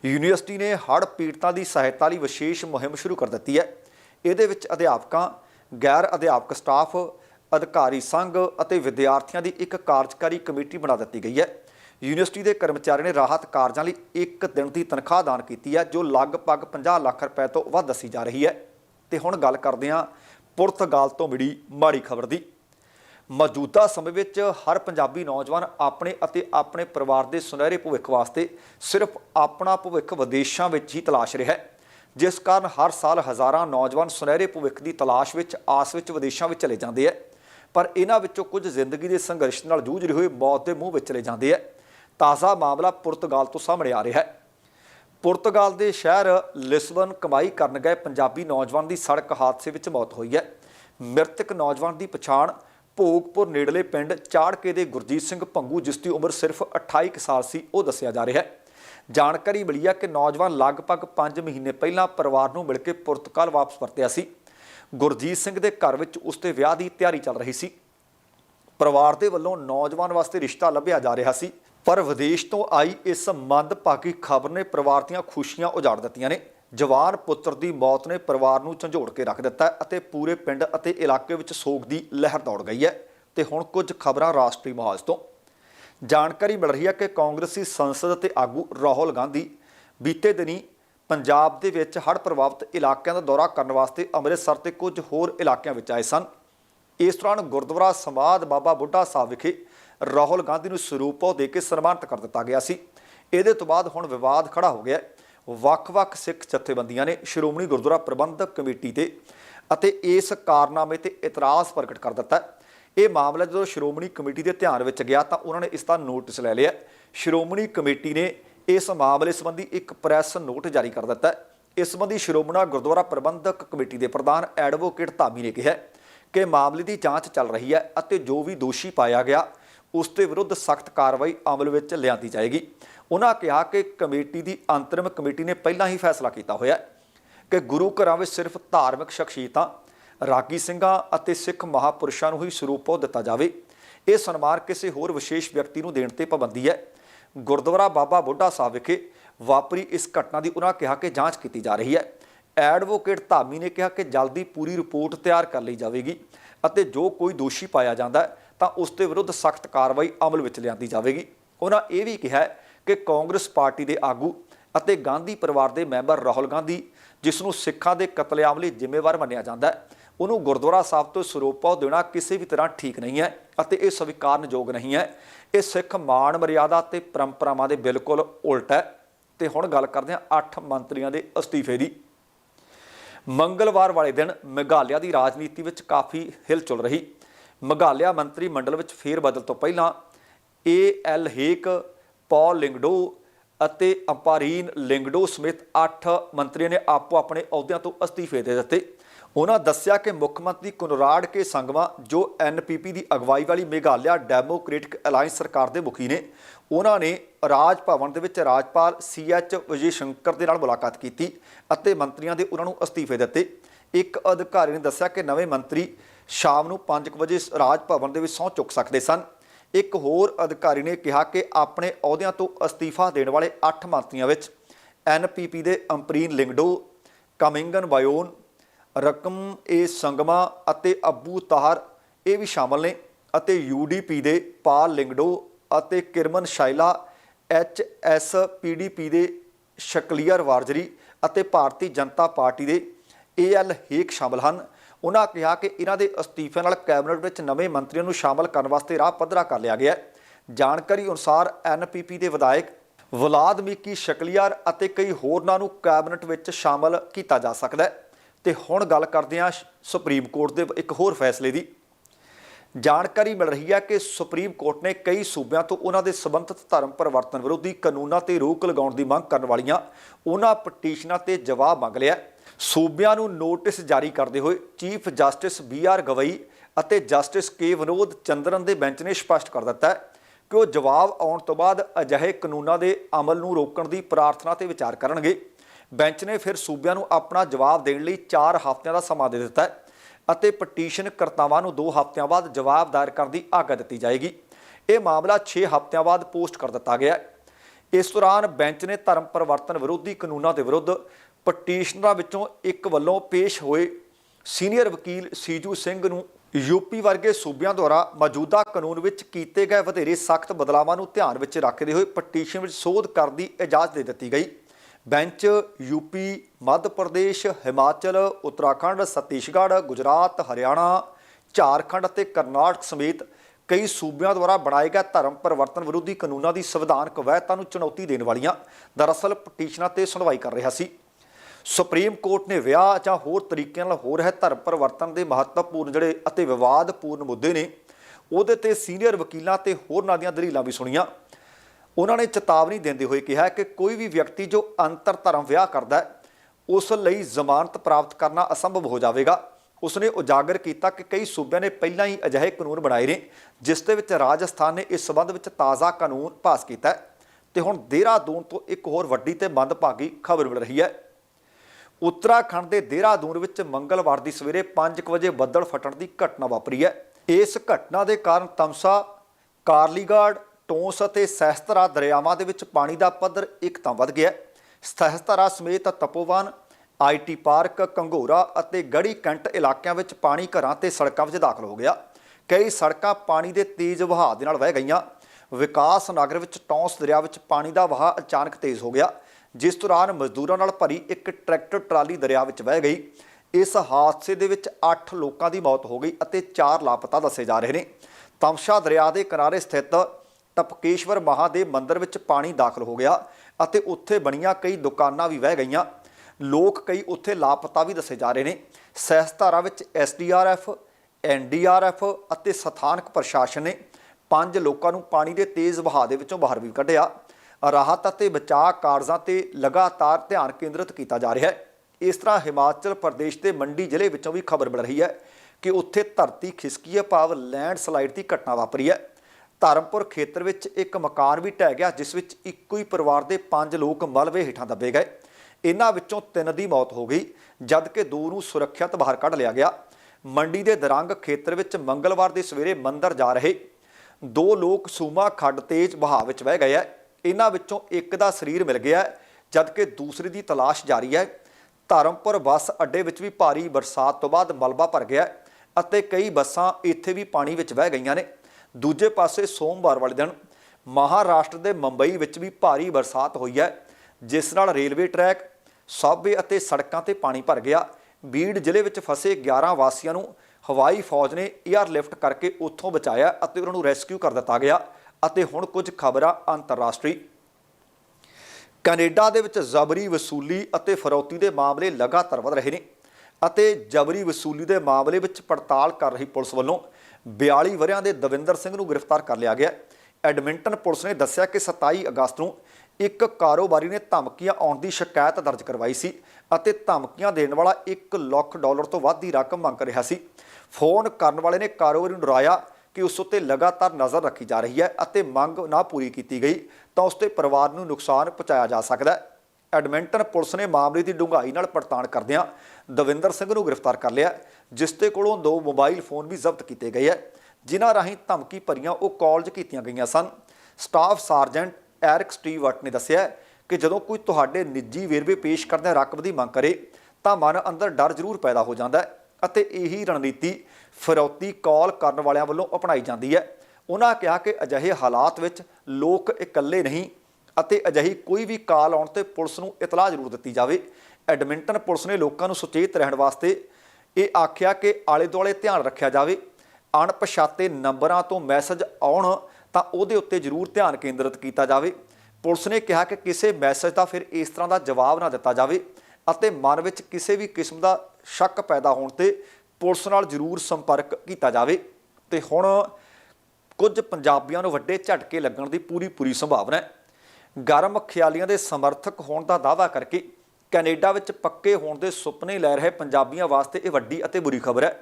ਯੂਨੀਵਰਸਿਟੀ ਨੇ ਹੜ੍ਹ ਪੀੜਤਾਂ ਦੀ ਸਹਾਇਤਾ ਲਈ ਵਿਸ਼ੇਸ਼ ਮੁਹਿੰਮ ਸ਼ੁਰੂ ਕਰ ਦਿੱਤੀ ਹੈ। ਇਹਦੇ ਵਿੱਚ ਅਧਿਆਪਕਾਂ, ਗੈਰ ਅਧਿਆਪਕ ਸਟਾਫ, ਅਧਿਕਾਰੀ ਸੰਘ ਅਤੇ ਵਿਦਿਆਰਥੀਆਂ ਦੀ ਇੱਕ ਕਾਰਜਕਾਰੀ ਕਮੇਟੀ ਬਣਾ ਦਿੱਤੀ ਗਈ ਹੈ। ਯੂਨੀਵਰਸਿਟੀ ਦੇ ਕਰਮਚਾਰੀ ਨੇ ਰਾਹਤ ਕਾਰਜਾਂ ਲਈ ਇੱਕ ਦਿਨ ਦੀ ਤਨਖਾਹ ਦਾਨ ਕੀਤੀ ਹੈ, ਜੋ ਲਗਭਗ 50 ਲੱਖ ਰੁਪਏ ਤੋਂ ਵੱਧ ਦੱਸੀ ਜਾ ਰਹੀ ਹੈ। ਤੇ ਹੁਣ ਗੱਲ ਕਰਦੇ ਹਾਂ ਪੁਰਤਗਾਲ ਤੋਂ ਮਿਲੀ ਮਾੜੀ ਖਬਰ ਦੀ। ਮੌਜੂਦਾ ਸਮੇਂ ਵਿੱਚ ਹਰ ਪੰਜਾਬੀ ਨੌਜਵਾਨ ਆਪਣੇ ਅਤੇ ਆਪਣੇ ਪਰਿਵਾਰ ਦੇ ਸੁਨਹਿਰੇ ਭਵਿੱਖ ਵਾਸਤੇ ਸਿਰਫ ਆਪਣਾ ਭਵਿੱਖ ਵਿਦੇਸ਼ਾਂ ਵਿੱਚ ਹੀ ਤਲਾਸ਼ ਰਿਹਾ ਹੈ। ਜਿਸ ਕਾਰਨ ਹਰ ਸਾਲ ਹਜ਼ਾਰਾਂ ਨੌਜਵਾਨ ਸੁਨਹਿਰੇ ਭਵਿੱਖ ਦੀ ਤਲਾਸ਼ ਵਿੱਚ, ਆਸ ਵਿੱਚ ਵਿਦੇਸ਼ਾਂ ਵਿੱਚ ਚਲੇ ਜਾਂਦੇ ਹੈ। ਪਰ ਇਹਨਾਂ ਵਿੱਚੋਂ ਕੁਝ ਜ਼ਿੰਦਗੀ ਦੇ ਸੰਘਰਸ਼ ਨਾਲ ਜੂਝ ਰਹੇ ਹੋਏ ਮੌਤ ਦੇ ਮੂੰਹ ਵਿੱਚ ਚਲੇ ਜਾਂਦੇ ਹੈ। ਤਾਜ਼ਾ ਮਾਮਲਾ ਪੁਰਤਗਾਲ ਤੋਂ ਸਾਹਮਣੇ ਆ ਰਿਹਾ ਹੈ। ਪੁਰਤਗਾਲ ਦੇ ਸ਼ਹਿਰ ਲਿਸਬਨ ਕਮਾਈ ਕਰਨ ਗਏ ਪੰਜਾਬੀ ਨੌਜਵਾਨ ਦੀ ਸੜਕ ਹਾਦਸੇ ਵਿੱਚ ਮੌਤ ਹੋਈ ਹੈ। ਮ੍ਰਿਤਕ ਨੌਜਵਾਨ ਦੀ ਪਛਾਣ ਭੋਗਪੁਰ ਨੇੜਲੇ ਪਿੰਡ ਚਾੜਕੇ ਦੇ ਗੁਰਜੀਤ ਸਿੰਘ ਭੰਗੂ, ਜਿਸ ਦੀ ਉਮਰ ਸਿਰਫ 28 ਕੁ ਸਾਲ ਸੀ, ਉਹ ਦੱਸਿਆ ਜਾ ਰਿਹਾ ਹੈ। ਜਾਣਕਾਰੀ ਮਿਲੀ ਹੈ ਕਿ ਨੌਜਵਾਨ ਲਗਭਗ 5 ਮਹੀਨੇ ਪਹਿਲਾਂ ਪਰਿਵਾਰ ਨੂੰ ਮਿਲ ਕੇ ਪੁਰਤਗਾਲ ਵਾਪਸ ਪਰਤਿਆ ਸੀ। ਗੁਰਜੀਤ ਸਿੰਘ ਦੇ ਘਰ ਵਿੱਚ ਉਸ ਦੇ ਵਿਆਹ ਦੀ ਤਿਆਰੀ ਚੱਲ ਰਹੀ ਸੀ। ਪਰਿਵਾਰ ਦੇ ਵੱਲੋਂ ਨੌਜਵਾਨ ਵਾਸਤੇ ਰਿਸ਼ਤਾ ਲੱਭਿਆ ਜਾ ਰਿਹਾ ਸੀ, ਪਰ ਵਿਦੇਸ਼ ਤੋਂ ਆਈ ਇਸ ਮੰਦਭਾਗੀ ਖਬਰ ਨੇ ਪਰਿਵਾਰ ਦੀਆਂ ਖੁਸ਼ੀਆਂ ਉਜਾੜ ਦਿੱਤੀਆਂ ਨੇ। ਜਵਾਨ ਪੁੱਤਰ ਦੀ ਮੌਤ ਨੇ ਪਰਿਵਾਰ ਨੂੰ ਝੰਜੋੜ ਕੇ ਰੱਖ ਦਿੱਤਾ ਅਤੇ ਪੂਰੇ ਪਿੰਡ ਅਤੇ ਇਲਾਕੇ ਵਿੱਚ ਸੋਗ ਦੀ ਲਹਿਰ ਦੌੜ ਗਈ ਹੈ। ਤੇ ਹੁਣ ਕੁਝ ਖਬਰਾਂ ਰਾਸ਼ਟਰੀ ਮਹਾਜ ਤੋਂ। ਜਾਣਕਾਰੀ ਮਿਲ ਰਹੀ ਹੈ ਕਿ ਕਾਂਗਰਸੀ ਸੰਸਦ ਅਤੇ ਆਗੂ ਰਾਹੁਲ ਗਾਂਧੀ ਬੀਤੇ ਦਿਨੀ ਪੰਜਾਬ ਦੇ ਵਿੱਚ ਹੜ੍ਹ ਪ੍ਰਭਾਵਿਤ ਇਲਾਕਿਆਂ ਦਾ ਦੌਰਾ ਕਰਨ ਵਾਸਤੇ ਅੰਮ੍ਰਿਤਸਰ ਤੇ ਕੁਝ ਹੋਰ ਇਲਾਕਿਆਂ ਵਿੱਚ ਆਏ ਸਨ। ਇਸ ਦੌਰਾਨ ਗੁਰਦੁਆਰਾ ਸਮਾਦ ਬਾਬਾ ਬੁੱਢਾ ਸਾਹਿਬ ਵਿਖੇ ਰਾਹੁਲ ਗਾਂਧੀ ਨੂੰ ਸਰੂਪੋ ਦੇ ਕੇ ਸਨਮਾਨਿਤ ਕਰ ਦਿੱਤਾ ਗਿਆ ਸੀ। ਇਹਦੇ ਤੋਂ ਬਾਅਦ ਹੁਣ ਵਿਵਾਦ ਖੜਾ ਹੋ ਗਿਆ ਹੈ। ਵੱਖ-ਵੱਖ ਸਿੱਖ ਜਥੇਬੰਦੀਆਂ ਨੇ ਸ਼੍ਰੋਮਣੀ ਗੁਰਦੁਆਰਾ ਪ੍ਰਬੰਧਕ ਕਮੇਟੀ ਤੇ ਅਤੇ ਇਸ ਕਾਰਨਾਮੇ ਤੇ ਇਤਰਾਜ਼ ਪ੍ਰਗਟ ਕਰ ਦਿੱਤਾ ਇਹ ਮਾਮਲਾ ਜਦੋਂ ਸ਼੍ਰੋਮਣੀ ਕਮੇਟੀ ਦੇ ਧਿਆਨ ਵਿੱਚ ਗਿਆ ਤਾਂ ਉਹਨਾਂ ਨੇ ਇਸ ਦਾ ਨੋਟਿਸ ਲੈ ਲਿਆ। ਸ਼੍ਰੋਮਣੀ ਕਮੇਟੀ ਨੇ ਇਸ ਮਾਮਲੇ ਸੰਬੰਧੀ ਇੱਕ ਪ੍ਰੈਸ ਨੋਟ ਜਾਰੀ ਕਰ ਦਿੱਤਾ ਇਸ ਸੰਬੰਧੀ ਸ਼੍ਰੋਮਣਾ ਗੁਰਦੁਆਰਾ ਪ੍ਰਬੰਧਕ ਕਮੇਟੀ ਦੇ ਪ੍ਰਧਾਨ ਐਡਵੋਕੇਟ ਧਾਮੀ ਨੇ ਕਿਹਾ ਕਿ ਮਾਮਲੇ ਦੀ ਜਾਂਚ ਚੱਲ ਰਹੀ ਹੈ ਅਤੇ ਜੋ ਵੀ ਦੋਸ਼ੀ ਪਾਇਆ ਗਿਆ, ਉਸ ਦੇ ਵਿਰੁੱਧ ਸਖਤ ਕਾਰਵਾਈ ਅਮਲ ਵਿੱਚ ਲਿਆਂਦੀ ਜਾਏਗੀ। ਉਹਨਾਂ ਕਿਹਾ ਕਿ ਕਮੇਟੀ ਦੀ ਅੰਤਰਿਮ ਕਮੇਟੀ ਨੇ ਪਹਿਲਾਂ ਹੀ ਫੈਸਲਾ ਕੀਤਾ ਹੋਇਆ ਕਿ ਗੁਰੂ ਘਰਾਂ ਵਿੱਚ ਸਿਰਫ ਧਾਰਮਿਕ ਸ਼ਖਸੀਅਤਾਂ, ਰਾਗੀ ਸਿੰਘਾਂ ਅਤੇ ਸਿੱਖ ਮਹਾਪੁਰਸ਼ਾਂ ਨੂੰ ਹੀ ਸਰੂਪੋ ਦਿੱਤਾ ਜਾਵੇ। ਇਹ ਸਨਮਾਨ ਕਿਸੇ ਹੋਰ ਵਿਸ਼ੇਸ਼ ਵਿਅਕਤੀ ਨੂੰ ਦੇਣ ਤੇ ਪਾਬੰਦੀ ਹੈ। ਗੁਰਦੁਆਰਾ ਬਾਬਾ ਬੁੱਢਾ ਸਾਹਿਬ ਵਿਖੇ ਵਾਪਰੀ ਇਸ ਘਟਨਾ ਦੀ ਉਹਨਾਂ ਕਿਹਾ ਕਿ ਜਾਂਚ ਕੀਤੀ ਜਾ ਰਹੀ ਹੈ। ਐਡਵੋਕੇਟ ਧਾਮੀ ਨੇ ਕਿਹਾ ਕਿ ਜਲਦੀ ਪੂਰੀ ਰਿਪੋਰਟ ਤਿਆਰ ਕਰ ਲਈ ਜਾਵੇਗੀ ਅਤੇ ਜੋ ਕੋਈ ਦੋਸ਼ੀ ਪਾਇਆ ਜਾਂਦਾ ਤਾਂ ਉਸ ਦੇ ਵਿਰੁੱਧ ਸਖਤ ਕਾਰਵਾਈ ਅਮਲ ਵਿੱਚ ਲਿਆਂਦੀ ਜਾਵੇਗੀ। ਉਹਨਾਂ ਇਹ ਵੀ ਕਿਹਾ ਕਿ ਕਾਂਗਰਸ ਪਾਰਟੀ ਦੇ ਆਗੂ ਅਤੇ ਗਾਂਧੀ ਪਰਿਵਾਰ ਦੇ ਮੈਂਬਰ ਰਾਹੁਲ ਗਾਂਧੀ, ਜਿਸ ਨੂੰ ਸਿੱਖਾਂ ਦੇ ਕਤਲੇਆਮ ਲਈ ਜ਼ਿੰਮੇਵਾਰ ਮੰਨਿਆ ਜਾਂਦਾ ਹੈ, ਉਹਨੂੰ ਗੁਰਦੁਆਰਾ ਸਾਹਿਬ ਤੋਂ ਸਰੂਪਾ ਦੇਣਾ ਕਿਸੇ ਵੀ ਤਰ੍ਹਾਂ ਠੀਕ ਨਹੀਂ ਹੈ ਅਤੇ ਇਹ ਸਵੀਕਾਰਨਯੋਗ ਨਹੀਂ ਹੈ। ਇਹ ਸਿੱਖ ਮਾਣ ਮਰਿਆਦਾ ਤੇ ਪਰੰਪਰਾਵਾਂ ਦੇ ਬਿਲਕੁਲ ਉਲਟ ਹੈ। ਤੇ ਹੁਣ ਗੱਲ ਕਰਦੇ ਹਾਂ 8 ਮੰਤਰੀਆਂ ਦੇ ਅਸਤੀਫੇ ਦੀ। ਮੰਗਲਵਾਰ ਵਾਲੇ ਦਿਨ ਮੇਘਾਲਿਆ ਦੀ ਰਾਜਨੀਤੀ ਵਿੱਚ ਕਾਫੀ ਹਿਲਚੁਲ ਰਹੀ। ਮੇਘਾਲਿਆ ਮੰਤਰੀ ਮੰਡਲ ਵਿੱਚ ਫੇਰ ਬਦਲ ਤੋਂ ਪਹਿਲਾਂ ਏ ਐਲ ਹੇਕ ਪੌਲ ਲਿੰਗਡੋ ਅਤੇ ਅੰਪਾਰੀਨ ਲਿੰਗਡੋ ਸਮੇਤ 8 ਮੰਤਰੀਆਂ ਨੇ ਆਪੋ ਆਪਣੇ ਅਹੁਦਿਆਂ ਤੋਂ ਅਸਤੀਫੇ ਦੇ ਦਿੱਤੇ। ਉਹਨਾਂ ਦੱਸਿਆ ਕਿ ਮੁੱਖ ਮੰਤਰੀ ਕੁਨਰਾੜ ਕੇ ਸੰਗਮਾ ਜੋ ਐਨਪੀਪੀ ਦੀ ਅਗਵਾਈ ਵਾਲੀ ਮੇਘਾਲਿਆ ਡੈਮੋਕ੍ਰੈਟਿਕ ਅਲਾਈਅੰਸ ਸਰਕਾਰ ਦੇ ਮੁਖੀ ਨੇ, ਉਹਨਾਂ ਨੇ ਰਾਜ ਭਵਨ ਦੇ ਵਿੱਚ ਰਾਜਪਾਲ ਸੀਐਚ ਵਿਜੇ ਸ਼ੰਕਰ ਦੇ ਨਾਲ ਮੁਲਾਕਾਤ ਕੀਤੀ ਅਤੇ ਮੰਤਰੀਆਂ ਦੇ ਉਹਨਾਂ ਨੂੰ ਅਸਤੀਫੇ ਦਿੱਤੇ। ਇੱਕ ਅਧਿਕਾਰੀ ਨੇ ਦੱਸਿਆ ਕਿ ਨਵੇਂ ਮੰਤਰੀ ਸ਼ਾਮ ਨੂੰ 5 ਵਜੇ ਰਾਜ ਭਵਨ ਦੇ ਵਿੱਚ ਸਹੁੰ ਚੁੱਕ ਸਕਦੇ ਸਨ। ਇੱਕ ਹੋਰ ਅਧਿਕਾਰੀ ਨੇ ਕਿਹਾ ਕਿ ਆਪਣੇ ਅਹੁਦਿਆਂ ਤੋਂ ਅਸਤੀਫਾ ਦੇਣ ਵਾਲੇ 8 ਮੰਤਰੀਆਂ ਵਿੱਚ ਐਨਪੀਪੀ ਦੇ ਅੰਪਰੀਨ ਲਿੰਗਡੋ, ਕਮਿੰਗਨ ਬਾਇਓਨ ਰਕਮ ਏ ਸੰਗਮਾ ਅਤੇ ਅੱਬੂ ਤਾਹਰ ਇਹ ਵੀ ਸ਼ਾਮਲ ਨੇ ਅਤੇ ਯੂਡੀਪੀ ਦੇ ਪਾਲ ਲਿੰਗਡੋ ਅਤੇ Kyrmen Shylla, H S PDP ਦੇ ਸ਼ਕਲੀਅਰ ਵਾਰਜਰੀ ਅਤੇ ਭਾਰਤੀ ਜਨਤਾ ਪਾਰਟੀ ਦੇ ਏ ਏਐਲ ਹੇਕ ਸ਼ਾਮਲ ਹਨ। ਉਹਨਾਂ ਕਿਹਾ ਕਿ ਇਹਨਾਂ ਦੇ ਅਸਤੀਫੇ ਨਾਲ ਕੈਬਨਿਟ ਵਿੱਚ ਨਵੇਂ ਮੰਤਰੀਆਂ ਨੂੰ ਸ਼ਾਮਲ ਕਰਨ ਵਾਸਤੇ ਰਾਹ ਪੱਧਰਾ ਕਰ ਲਿਆ ਗਿਆ ਜਾਣਕਾਰੀ ਅਨੁਸਾਰ ਐਨਪੀਪੀ ਦੇ ਵਿਧਾਇਕ ਵਲਾਦਮੀਕੀ ਸ਼ਕਲੀਅਰ ਅਤੇ ਕਈ ਹੋਰਨਾਂ ਨੂੰ ਕੈਬਨਿਟ ਵਿੱਚ ਸ਼ਾਮਲ ਕੀਤਾ ਜਾ ਸਕਦਾ ਹੈ। ਤੇ ਹੁਣ ਗੱਲ ਕਰਦੇ ਹਾਂ ਸੁਪਰੀਮ ਕੋਰਟ ਦੇ ਇੱਕ ਹੋਰ ਫੈਸਲੇ ਦੀ। ਜਾਣਕਾਰੀ ਮਿਲ ਰਹੀ ਹੈ ਕਿ ਸੁਪਰੀਮ ਕੋਰਟ ਨੇ ਕਈ ਸੂਬਿਆਂ ਤੋਂ ਉਹਨਾਂ ਦੇ ਸਬੰਧਤ ਧਰਮ ਪਰਿਵਰਤਨ ਵਿਰੋਧੀ ਕਾਨੂੰਨਾਂ ਤੇ ਰੋਕ ਲਗਾਉਣ ਦੀ ਮੰਗ ਕਰਨ ਵਾਲੀਆਂ ਉਹਨਾਂ ਪਟੀਸ਼ਨਾਂ ਤੇ ਜਵਾਬ ਮੰਗ ਲਿਆ ਸੂਬਿਆਂ ਨੂੰ ਨੋਟਿਸ ਜਾਰੀ ਕਰਦੇ ਹੋਏ chief justice B R Gavai ਅਤੇ ਜਸਟਿਸ ਕੇ ਵਿਨੋਦ ਚੰਦਰਨ ਦੇ ਬੈਂਚ ਨੇ ਸਪਸ਼ਟ ਕਰ ਦਿੱਤਾ ਕਿ ਉਹ ਜਵਾਬ ਆਉਣ ਤੋਂ ਬਾਅਦ ਅਜਿਹੇ ਕਾਨੂੰਨਾਂ ਦੇ ਅਮਲ ਨੂੰ ਰੋਕਣ ਦੀ ਪ੍ਰਾਰਥਨਾ ਤੇ ਵਿਚਾਰ ਕਰਨਗੇ। ਬੈਂਚ ਨੇ ਫਿਰ ਸੂਬਿਆਂ ਨੂੰ ਆਪਣਾ ਜਵਾਬ ਦੇਣ ਲਈ 4 ਹਫ਼ਤਿਆਂ ਦਾ ਸਮਾਂ ਦੇ ਦਿੱਤਾ ਹੈ ਅਤੇ ਪਟੀਸ਼ਨ ਕਰਤਾਵਾਂ ਨੂੰ 2 ਹਫ਼ਤਿਆਂ ਬਾਅਦ ਜਵਾਬ ਦਾਇਰ ਕਰਨ ਦੀ ਆਗਿਆ ਦਿੱਤੀ ਜਾਏਗੀ। ਇਹ ਮਾਮਲਾ 6 ਹਫ਼ਤਿਆਂ ਬਾਅਦ ਪੋਸਟ ਕਰ ਦਿੱਤਾ ਗਿਆ ਇਸ ਦੌਰਾਨ ਬੈਂਚ ਨੇ ਧਰਮ ਪਰਿਵਰਤਨ ਵਿਰੋਧੀ ਕਾਨੂੰਨਾਂ ਦੇ ਵਿਰੁੱਧ ਪਟੀਸ਼ਨਰਾਂ ਵਿੱਚੋਂ ਇੱਕ ਵੱਲੋਂ ਪੇਸ਼ ਹੋਏ ਸੀਨੀਅਰ ਵਕੀਲ ਸੀਜੂ ਸਿੰਘ ਨੂੰ ਯੂਪੀ ਵਰਗੇ ਸੂਬਿਆਂ ਦੁਆਰਾ ਮੌਜੂਦਾ ਕਾਨੂੰਨ ਵਿੱਚ ਕੀਤੇ ਗਏ ਵਧੇਰੇ ਸਖਤ ਬਦਲਾਵਾਂ ਨੂੰ ਧਿਆਨ ਵਿੱਚ ਰੱਖਦੇ ਹੋਏ ਪਟੀਸ਼ਨ ਵਿੱਚ ਸੋਧ ਕਰਨ ਦੀ ਇਜਾਜ਼ਤ ਦੇ ਦਿੱਤੀ ਗਈ। ਬੈਂਚ ਯੂਪੀ, ਮੱਧ ਪ੍ਰਦੇਸ਼, ਹਿਮਾਚਲ, ਉੱਤਰਾਖੰਡ, ਛੱਤੀਸਗੜ੍ਹ, ਗੁਜਰਾਤ, ਹਰਿਆਣਾ, ਝਾਰਖੰਡ ਅਤੇ ਕਰਨਾਟਕ ਸਮੇਤ ਕਈ ਸੂਬਿਆਂ ਦੁਆਰਾ ਬਣਾਏ ਗਏ ਧਰਮ ਪਰਿਵਰਤਨ ਵਿਰੋਧੀ ਕਾਨੂੰਨਾਂ ਦੀ ਸੰਵਿਧਾਨਕ ਵੈਧਤਾ ਨੂੰ ਚੁਣੌਤੀ ਦੇਣ ਵਾਲੀਆਂ ਦਰਅਸਲ ਪਟੀਸ਼ਨਾਂ ਤੇ ਸੁਣਵਾਈ ਕਰ ਰਿਹਾ ਸੀ। ਸੁਪਰੀਮ ਕੋਰਟ ਨੇ ਵਿਆਹ ਜਾਂ ਹੋਰ ਤਰੀਕਿਆਂ ਨਾਲ ਹੋ ਰਿਹਾ ਧਰਮ ਪਰਿਵਰਤਨ ਦੇ ਮਹੱਤਵਪੂਰਨ ਜਿਹੜੇ ਅਤੇ ਵਿਵਾਦਪੂਰਨ ਮੁੱਦੇ ਨੇ, ਉਹਦੇ ਤੇ ਸੀਨੀਅਰ ਵਕੀਲਾਂ ਤੇ ਹੋਰਨਾਂ ਦੀਆਂ ਦਲੀਲਾਂ ਵੀ ਸੁਣੀਆਂ। ਉਹਨਾਂ ਨੇ ਚੇਤਾਵਨੀ ਦਿੰਦੇ ਹੋਏ ਕਿਹਾ ਕਿ ਕੋਈ ਵੀ ਵਿਅਕਤੀ ਜੋ ਅੰਤਰ ਧਰਮ ਵਿਆਹ ਕਰਦਾ ਹੈ, ਉਸ ਲਈ ਜ਼ਮਾਨਤ ਪ੍ਰਾਪਤ ਕਰਨਾ ਅਸੰਭਵ ਹੋ ਜਾਵੇਗਾ। ਉਸਨੇ ਉਜਾਗਰ ਕੀਤਾ ਕਿ ਕਈ ਸੂਬਿਆਂ ਨੇ ਪਹਿਲਾਂ ਹੀ ਅਜਿਹੇ ਕਾਨੂੰਨ ਬਣਾਏ ਨੇ, ਜਿਸ ਦੇ ਵਿੱਚ ਰਾਜਸਥਾਨ ਨੇ ਇਸ ਸਬੰਧ ਵਿੱਚ ਤਾਜ਼ਾ ਕਾਨੂੰਨ ਪਾਸ ਕੀਤਾ ਹੈ। ਤੇ ਹੁਣ ਦੇਹਰਾਦੂਨ ਤੋਂ ਇੱਕ ਹੋਰ ਵੱਡੀ ਤੇ ਮੰਦਭਾਗੀ ਖਬਰ ਮਿਲ ਰਹੀ ਹੈ। ਉੱਤਰਾਖੰਡ ਦੇ ਦੇਹਰਾਦੂਨ ਵਿੱਚ ਮੰਗਲਵਾਰ ਦੀ ਸਵੇਰੇ 5 ਵਜੇ ਬੱਦਲ ਫਟਣ ਦੀ ਘਟਨਾ ਵਾਪਰੀ ਹੈ। ਇਸ ਘਟਨਾ ਦੇ ਕਾਰਨ ਤਮਸਾ ਕਾਰਲੀਗਾਰਡ ਟੋਂਸ ਅਤੇ ਸਹਿਸਤਰਾ ਦਰਿਆਵਾਂ ਦੇ ਵਿੱਚ ਪਾਣੀ ਦਾ ਪੱਧਰ ਇੱਕ ਤਾਂ ਵੱਧ ਗਿਆ ਸਹਿਸਤਰਾ ਸਮੇਤ ਤਪੋਵਨ ਆਈਟੀ ਪਾਰਕ ਕੰਘੋਰਾ ਅਤੇ ਗੜੀ ਕੰਟ ਇਲਾਕਿਆਂ ਵਿੱਚ ਪਾਣੀ ਘਰਾਂ ਤੇ ਸੜਕਾਂ ਵਿੱਚ ਦਾਖਲ ਹੋ ਗਿਆ। ਕਈ ਸੜਕਾਂ ਪਾਣੀ ਦੇ ਤੇਜ਼ ਵਹਾਅ ਦੇ ਨਾਲ ਵਹਿ ਗਈਆਂ। ਵਿਕਾਸ ਨਗਰ ਵਿੱਚ ਟੌਂਸ ਦਰਿਆ ਵਿੱਚ ਪਾਣੀ ਦਾ ਵਹਾਅ ਅਚਾਨਕ ਤੇਜ਼ ਹੋ ਗਿਆ। ਜਿਸ ਦੌਰਾਨ ਮਜ਼ਦੂਰਾਂ ਨਾਲ ਭਰੀ ਇੱਕ ਟਰੈਕਟਰ ਟਰਾਲੀ ਦਰਿਆ ਵਿੱਚ ਵਹਿ ਗਈ। ਇਸ ਹਾਦਸੇ ਦੇ ਵਿੱਚ 8 ਲੋਕਾਂ ਦੀ ਮੌਤ ਹੋ ਗਈ ਅਤੇ 4 ਲਾਪਤਾ ਦੱਸੇ ਜਾ ਰਹੇ ਨੇ। ਤਮਸ਼ਾ ਦਰਿਆ ਦੇ ਕਿਨਾਰੇ ਸਥਿਤ ਟਪਕੇਸ਼ਵਰ ਮਹਾਦੇਵ ਮੰਦਿਰ ਵਿੱਚ ਪਾਣੀ ਦਾਖਲ ਹੋ ਗਿਆ ਅਤੇ ਉੱਥੇ ਬਣੀਆਂ ਕਈ ਦੁਕਾਨਾਂ ਵੀ ਵਹਿ ਗਈਆਂ। ਲੋਕ ਕਈ ਉੱਥੇ ਲਾਪਤਾ ਵੀ ਦੱਸੇ ਜਾ ਰਹੇ ਨੇ। ਸਹਿਸਤਾਰਾ ਵਿੱਚ ਐਸਡੀਆਰਐਫ ਐਨਡੀਆਰਐਫ ਅਤੇ ਸਥਾਨਕ ਪ੍ਰਸ਼ਾਸਨ ਨੇ ਪੰਜ ਲੋਕਾਂ ਨੂੰ ਪਾਣੀ ਦੇ ਤੇਜ਼ ਵਹਾਅ ਦੇ ਵਿੱਚੋਂ ਬਾਹਰ ਵੀ ਕੱਢਿਆ। ਰਾਹਤ ਅਤੇ ਬਚਾਅ ਕਾਰਜਾਂ ਤੇ ਲਗਾਤਾਰ ਧਿਆਨ ਕੇਂਦਰਿਤ ਕੀਤਾ ਜਾ ਰਿਹਾ ਹੈ। ਇਸ ਤਰ੍ਹਾਂ ਹਿਮਾਚਲ ਪ੍ਰਦੇਸ਼ ਦੇ ਮੰਡੀ ਜ਼ਿਲ੍ਹੇ ਵਿੱਚੋਂ ਵੀ ਖਬਰ ਮਿਲ ਰਹੀ ਹੈ ਕਿ ਉੱਥੇ ਧਰਤੀ ਖਿਸਕੀ ਹੈ, ਭਾਵ ਲੈਂਡ ਸਲਾਈਡ ਦੀ ਘਟਨਾ ਵਾਪਰੀ ਹੈ। ਧਰਮਪੁਰ ਖੇਤਰ ਵਿੱਚ ਇੱਕ ਮਕਾਨ ਵੀ ਢਹਿ ਗਿਆ, ਜਿਸ ਵਿੱਚ ਇੱਕੋ ਹੀ ਪਰਿਵਾਰ ਦੇ ਪੰਜ ਲੋਕ ਮਲਬੇ ਹੇਠਾਂ ਦੱਬੇ ਗਏ। ਇਹਨਾਂ ਵਿੱਚੋਂ ਤਿੰਨ ਦੀ ਮੌਤ ਹੋ ਗਈ, ਜਦਕਿ ਦੋ ਨੂੰ ਸੁਰੱਖਿਅਤ ਬਾਹਰ ਕੱਢ ਲਿਆ ਗਿਆ। ਮੰਡੀ ਦੇ ਦਰੰਗ ਖੇਤਰ ਵਿੱਚ ਮੰਗਲਵਾਰ ਦੇ ਸਵੇਰੇ ਮੰਦਰ ਜਾ ਰਹੇ। ਦੋ ਲੋਕ ਸੂਮਾ ਖੱਡ ਤੇਜ਼ ਵਹਾਅ ਵਿੱਚ ਵਹਿ ਗਏ ਹੈ। ਇਹਨਾਂ ਵਿੱਚੋਂ ਇੱਕ ਦਾ ਸਰੀਰ ਮਿਲ ਗਿਆ ਜਦਕਿ ਦੂਸਰੇ ਦੀ ਤਲਾਸ਼ ਜਾਰੀ ਹੈ। ਧਰਮਪੁਰ ਬੱਸ ਅੱਡੇ ਵਿੱਚ ਵੀ ਭਾਰੀ ਬਰਸਾਤ ਤੋਂ ਬਾਅਦ ਮਲਬਾ ਭਰ ਗਿਆ ਅਤੇ ਕਈ ਬੱਸਾਂ ਇੱਥੇ ਵੀ ਪਾਣੀ ਵਿੱਚ ਵਹਿ ਗਈਆਂ ਨੇ। ਦੂਜੇ ਪਾਸੇ ਸੋਮਵਾਰ ਵਾਲੇ ਦਿਨ ਮਹਾਰਾਸ਼ਟਰ ਦੇ ਮੁੰਬਈ ਵਿੱਚ ਵੀ ਭਾਰੀ ਬਰਸਾਤ ਹੋਈ ਹੈ, ਜਿਸ ਨਾਲ ਰੇਲਵੇ ਟਰੈਕ ਸਾਬੇ ਅਤੇ ਸੜਕਾਂ ਤੇ ਪਾਣੀ ਭਰ ਗਿਆ। ਬੀੜ ਜ਼ਿਲ੍ਹੇ ਵਿੱਚ ਫਸੇ 11 ਵਾਸੀਆਂ ਨੂੰ ਹਵਾਈ ਫੌਜ ਨੇ 에ਅਰ ਲਿਫਟ ਕਰਕੇ ਉੱਥੋਂ ਬਚਾਇਆ ਅਤੇ ਉਹਨਾਂ ਨੂੰ ਰੈਸਕਿਊ ਕਰ ਦਿੱਤਾ ਗਿਆ। ਅਤੇ ਹੁਣ ਕੁਝ ਖਬਰਾਂ ਅੰਤਰਰਾਸ਼ਟਰੀ। ਕੈਨੇਡਾ ਦੇ ਵਿੱਚ ਜ਼ਬਰੀ ਵਸੂਲੀ ਅਤੇ ਫਰੌਤੀ ਦੇ ਮਾਮਲੇ ਲਗਾਤਾਰ ਵਧ ਰਹੇ ਨੇ ਅਤੇ ਜਬਰੀ ਵਸੂਲੀ ਦੇ ਮਾਮਲੇ ਵਿੱਚ ਪੜਤਾਲ ਕਰ ਰਹੀ ਪੁਲਿਸ ਵੱਲੋਂ 42 ਵਰਿਆਂ ਦੇ ਦਵਿੰਦਰ ਸਿੰਘ ਨੂੰ ਗ੍ਰਿਫਤਾਰ ਕਰ ਲਿਆ ਗਿਆ। ਐਡਮਿੰਟਨ ਪੁਲਿਸ ਨੇ ਦੱਸਿਆ ਕਿ 27 ਅਗਸਤ ਨੂੰ ਇੱਕ ਕਾਰੋਬਾਰੀ ਨੇ ਧਮਕੀਆਂ ਆਉਣ ਦੀ ਸ਼ਿਕਾਇਤ ਦਰਜ ਕਰਵਾਈ ਸੀ ਅਤੇ ਧਮਕੀਆਂ ਦੇਣ ਵਾਲਾ 1 ਲੱਖ ਡਾਲਰ ਤੋਂ ਵੱਧ ਦੀ ਰਕਮ ਮੰਗ ਰਿਹਾ ਸੀ। ਫੋਨ ਕਰਨ ਵਾਲੇ ਨੇ ਕਾਰੋਬਾਰੀ ਨੂੰ ਡਰਾਇਆ ਕਿ ਉਸ ਉੱਤੇ ਲਗਾਤਾਰ ਨਜ਼ਰ ਰੱਖੀ ਜਾ ਰਹੀ ਹੈ ਅਤੇ ਮੰਗ ਨਾ ਪੂਰੀ ਕੀਤੀ ਗਈ, ਤਾਂ ਉਸ ਦੇ ਪਰਿਵਾਰ ਨੂੰ ਨੁਕਸਾਨ ਪਹੁੰਚਾਇਆ ਜਾ ਸਕਦਾ ਹੈ। ਐਡਮਿੰਟਨ ਪੁਲਿਸ ਨੇ ਮਾਮਲੇ ਦੀ ਡੂੰਘਾਈ ਨਾਲ ਪੜਤਾਲ ਕਰਦਿਆਂ ਦਵਿੰਦਰ ਸਿੰਘ ਨੂੰ ਗ੍ਰਿਫਤਾਰ ਕਰ ਲਿਆ ਜਿਸ ਦੇ ਕੋਲੋਂ ਦੋ ਮੋਬਾਈਲ ਫੋਨ ਵੀ ਜ਼ਬਤ ਕੀਤੇ ਗਏ ਹੈ। ਜਿਨ੍ਹਾਂ ਰਾਹੀਂ ਧਮਕੀ ਭਰੀਆਂ ਉਹ ਕਾਲਜ ਕੀਤੀਆਂ ਗਈਆਂ ਸਨ। ਸਟਾਫ ਸਰਜੈਂਟ ਐਰਿਕ ਸਟੀਵਰਟ ਨੇ ਦੱਸਿਆ ਕਿ ਜਦੋਂ ਕੋਈ ਤੁਹਾਡੇ ਨਿੱਜੀ ਵੇਰਵੇ ਪੇਸ਼ ਕਰਦਿਆਂ ਰਕਮ ਦੀ ਮੰਗ ਕਰੇ, ਤਾਂ ਮਨ ਅੰਦਰ ਡਰ ਜ਼ਰੂਰ ਪੈਦਾ ਹੋ ਜਾਂਦਾ ਹੈ ਅਤੇ ਇਹੀ ਰਣਨੀਤੀ ਫਿਰੌਤੀ ਕਾਲ ਕਰਨ ਵਾਲਿਆਂ ਵੱਲੋਂ ਅਪਣਾਈ ਜਾਂਦੀ ਹੈ। ਉਹਨਾਂ ਕਿਹਾ ਕਿ ਅਜਿਹੇ ਹਾਲਾਤ ਵਿੱਚ ਲੋਕ ਇਕੱਲੇ ਨਹੀਂ ਅਤੇ ਅਜਿਹੀ ਕੋਈ ਵੀ ਕਾਲ ਆਉਣ ਤੇ ਪੁਲਿਸ ਨੂੰ ਇਤਲਾਹ ਜ਼ਰੂਰ ਦਿੱਤੀ ਜਾਵੇ। ਐਡਮਿੰਟਨ ਪੁਲਿਸ ਨੇ ਲੋਕਾਂ ਨੂੰ ਸੁਚੇਤ ਰਹਿਣ ਵਾਸਤੇ ਇਹ ਆਖਿਆ ਕਿ ਆਲੇ ਦੁਆਲੇ ਧਿਆਨ ਰੱਖਿਆ ਜਾਵੇ। ਅਣਪਛਾਤੇ ਨੰਬਰਾਂ ਤੋਂ ਮੈਸੇਜ ਆਉਣ ਤਾਂ ਉਹਦੇ ਉੱਤੇ ਜ਼ਰੂਰ ਧਿਆਨ ਕੇਂਦਰਿਤ ਕੀਤਾ ਜਾਵੇ। ਪੁਲਿਸ ਨੇ ਕਿਹਾ ਕਿ ਕਿਸੇ ਮੈਸੇਜ ਦਾ ਫਿਰ ਇਸ ਤਰ੍ਹਾਂ ਦਾ ਜਵਾਬ ਨਾ ਦਿੱਤਾ ਜਾਵੇ ਅਤੇ ਮਨ ਵਿੱਚ ਕਿਸੇ ਵੀ ਕਿਸਮ ਦਾ ਸ਼ੱਕ ਪੈਦਾ ਹੋਣ ਤੇ ਪੁਲਿਸ ਨਾਲ ਜ਼ਰੂਰ ਸੰਪਰਕ ਕੀਤਾ ਜਾਵੇ ਤੇ ਹੁਣ ਕੁਝ ਪੰਜਾਬੀਆਂ ਨੂੰ ਵੱਡੇ ਝਟਕੇ ਲੱਗਣ ਦੀ ਪੂਰੀ ਪੂਰੀ ਸੰਭਾਵਨਾ ਹੈ। ਗਰਮ ਖਿਆਲੀਆਂ ਦੇ ਸਮਰਥਕ ਹੋਣ ਦਾ ਦਾਅਵਾ ਕਰਕੇ ਕੈਨੇਡਾ ਵਿੱਚ ਪੱਕੇ ਹੋਣ ਦੇ ਸੁਪਨੇ ਲੈ ਰਹੇ ਪੰਜਾਬੀਆਂ ਵਾਸਤੇ ਇਹ ਵੱਡੀ ਅਤੇ ਬੁਰੀ ਖਬਰ ਹੈ,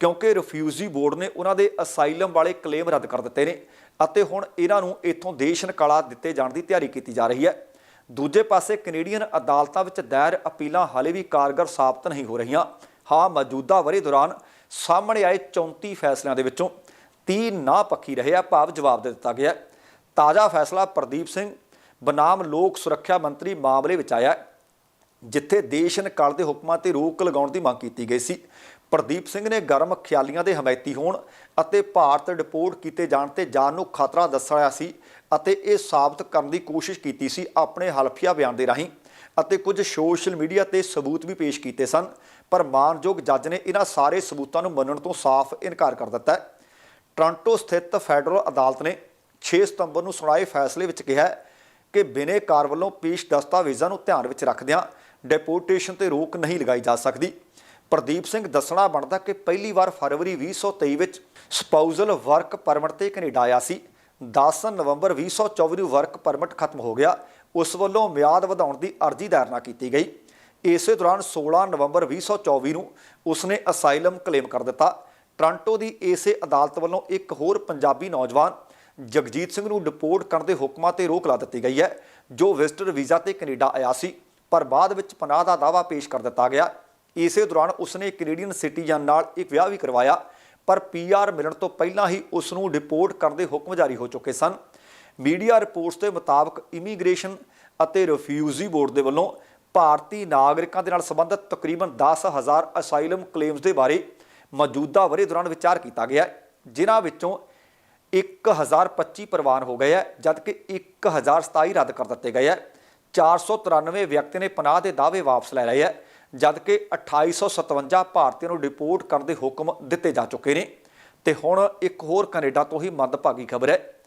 ਕਿਉਂਕਿ ਰਿਫਿਊਜੀ ਬੋਰਡ ਨੇ ਉਹਨਾਂ ਦੇ ਅਸਾਈਲਮ ਵਾਲੇ ਕਲੇਮ ਰੱਦ ਕਰ ਦਿੱਤੇ ਨੇ ਅਤੇ ਹੁਣ ਇਹਨਾਂ ਨੂੰ ਇੱਥੋਂ ਦੇਸ਼ ਨਿਕਾਲਾ ਦਿੱਤੇ ਜਾਣ ਦੀ ਤਿਆਰੀ ਕੀਤੀ ਜਾ ਰਹੀ ਹੈ। ਦੂਜੇ ਪਾਸੇ ਕੈਨੇਡੀਅਨ ਅਦਾਲਤਾਂ ਵਿੱਚ ਦਾਇਰ ਅਪੀਲਾਂ ਹਾਲੇ ਵੀ ਕਾਰਗਰ ਸਾਬਤ ਨਹੀਂ ਹੋ ਰਹੀਆਂ। ਹਾਂ, ਮੌਜੂਦਾ ਵਰੇ ਦੌਰਾਨ ਸਾਹਮਣੇ ਆਏ 34 ਫੈਸਲਿਆਂ ਦੇ ਵਿੱਚੋਂ 30 ਨਾ ਪੱਖੀ ਰਹੇ ਆ, ਭਾਵ ਜਵਾਬ ਦੇ ਦਿੱਤਾ ਗਿਆ। ਤਾਜ਼ਾ ਫੈਸਲਾ ਪ੍ਰਦੀਪ ਸਿੰਘ, ਬਨਾਮ ਲੋਕ ਸੁਰੱਖਿਆ ਮੰਤਰੀ ਮਾਮਲੇ ਵਿੱਚ ਆਇਆ, ਜਿੱਥੇ ਦੇਸ਼ ਨਿਕਾਲ ਦੇ ਹੁਕਮਾਂ ਤੇ ਰੋਕ ਲਗਾਉਣ ਦੀ ਮੰਗ ਕੀਤੀ ਗਈ ਸੀ। ਪ੍ਰਦੀਪ ਸਿੰਘ ਨੇ ਗਰਮ ਖਿਆਲੀਆਂ ਦੇ ਹਮਾਇਤੀ ਹੋਣ ਅਤੇ ਭਾਰਤ ਡਿਪੋਰਟ ਕੀਤੇ ਜਾਣ ਤੇ ਜਾਨ ਨੂੰ ਖਤਰਾ ਦੱਸਿਆ ਸੀ ਅਤੇ ਇਹ ਸਾਬਤ ਕਰਨ ਦੀ ਕੋਸ਼ਿਸ਼ ਕੀਤੀ ਸੀ ਆਪਣੇ ਹਲਫੀਆ ਬਿਆਨ ਦੇ ਰਾਹੀਂ ਅਤੇ ਕੁਝ ਸੋਸ਼ਲ ਮੀਡੀਆ ਤੇ ਸਬੂਤ ਵੀ ਪੇਸ਼ ਕੀਤੇ ਸਨ। ਪਰ ਮਾਨਯੋਗ ਜੱਜ ਨੇ ਇਹਨਾਂ ਸਾਰੇ ਸਬੂਤਾਂ ਨੂੰ ਮੰਨਣ ਤੋਂ ਸਾਫ਼ ਇਨਕਾਰ ਕਰ ਦਿੱਤਾ ਹੈ। ਟੋਰਾਂਟੋ ਸਥਿਤ ਫੈਡਰਲ ਅਦਾਲਤ ਨੇ 6 ਸਤੰਬਰ ਨੂੰ ਸੁਣਾਏ ਫੈਸਲੇ ਵਿੱਚ ਕਿਹਾ ਹੈ ਕਿ ਬਿਨੇਕਾਰ ਵੱਲੋਂ ਪੇਸ਼ ਦਸਤਾਵੇਜ਼ਾਂ ਨੂੰ ਧਿਆਨ ਵਿੱਚ ਰੱਖਦਿਆਂ ਡਿਪੋਰਟੇਸ਼ਨ ਤੇ ਰੋਕ ਨਹੀਂ ਲਗਾਈ ਜਾ ਸਕਦੀ। ਪ੍ਰਦੀਪ ਸਿੰਘ ਦੱਸਣਾ ਬਣਦਾ ਕਿ ਪਹਿਲੀ ਵਾਰ ਫਰਵਰੀ 2023 ਵਿੱਚ ਸਪਾਊਜ਼ਲ ਵਰਕ ਪਰਮਿਟ ਤੇ ਕੈਨੇਡਾ ਆਇਆ ਸੀ। 10 ਨਵੰਬਰ 2024 ਨੂੰ ਵਰਕ ਪਰਮਿਟ ਖਤਮ ਹੋ ਗਿਆ। ਉਸ ਵੱਲੋਂ ਮਿਆਦ ਵਧਾਉਣ ਦੀ ਅਰਜ਼ੀ ਦਾਇਰ ਨਾ ਕੀਤੀ ਗਈ। ਇਸੇ ਦੌਰਾਨ 16 ਨਵੰਬਰ 2024 ਨੂੰ ਉਸਨੇ ਅਸਾਈਲਮ ਕਲੇਮ ਕਰ ਦਿੱਤਾ। ਟ੍ਰਾਂਟੋ ਦੀ ਇਸੇ ਅਦਾਲਤ ਵੱਲੋਂ ਇੱਕ ਹੋਰ ਪੰਜਾਬੀ ਨੌਜਵਾਨ ਜਗਜੀਤ ਸਿੰਘ ਨੂੰ ਡਿਪੋਰਟ ਕਰਨ ਦੇ ਹੁਕਮਾਂ ਤੇ ਰੋਕ ਲਾ ਦਿੱਤੀ ਗਈ ਹੈ, ਜੋ ਵਿਜ਼ਟਰ ਵੀਜ਼ਾ ਤੇ ਕੈਨੇਡਾ ਆਇਆ ਸੀ, ਪਰ ਬਾਅਦ ਵਿੱਚ ਪਨਾਹ ਦਾ ਦਾਅਵਾ ਪੇਸ਼ ਕਰ ਦਿੱਤਾ ਗਿਆ। ਇਸੇ ਦੌਰਾਨ ਉਸਨੇ ਕੈਨੇਡੀਅਨ ਸਿਟੀਜ਼ਨ ਨਾਲ ਇੱਕ ਵਿਆਹ ਵੀ ਕਰਵਾਇਆ, ਪਰ ਪੀਆਰ ਮਿਲਣ ਤੋਂ ਪਹਿਲਾਂ ਹੀ ਉਸ ਨੂੰ ਡਿਪੋਰਟ ਕਰਨ ਦੇ ਹੁਕਮ ਜਾਰੀ ਹੋ ਚੁੱਕੇ ਸਨ। ਮੀਡੀਆ ਰਿਪੋਰਟਸ ਦੇ ਮੁਤਾਬਕ ਇਮੀਗ੍ਰੇਸ਼ਨ ਅਤੇ ਰਿਫਿਊਜੀ ਬੋਰਡ ਦੇ ਵੱਲੋਂ ਭਾਰਤੀ ਨਾਗਰਿਕਾਂ ਦੇ ਨਾਲ ਸੰਬੰਧਿਤ ਤਕਰੀਬਨ 10000 ਅਸਾਈਲਮ ਕਲੇਮਸ ਦੇ ਬਾਰੇ ਮੌਜੂਦਾ ਵਰੇ ਦੌਰਾਨ ਵਿਚਾਰ ਕੀਤਾ ਗਿਆ ਜਿਨ੍ਹਾਂ ਵਿੱਚੋਂ 1025 ਪ੍ਰਵਾਨ ਹੋ ਗਏ ਹੈ, ਜਦਕਿ 1027 ਰੱਦ ਕਰ ਦਿੱਤੇ ਗਏ ਹੈ। 493 ਵਿਅਕਤੀ ਨੇ ਪਨਾਹ ਦੇ ਦਾਅਵੇ ਵਾਪਸ ਲੈ ਲਏ ਹੈ, ਜਦਕਿ 2857 ਭਾਰਤੀਆਂ ਨੂੰ ਡਿਪੋਰਟ ਕਰਨ ਦੇ ਹੁਕਮ ਦਿੱਤੇ ਜਾ ਚੁੱਕੇ ਨੇ। ਤੇ ਹੁਣ ਇੱਕ ਹੋਰ ਕੈਨੇਡਾ ਤੋਂ ਹੀ ਮੰਦਭਾਗੀ ਖਬਰ ਹੈ।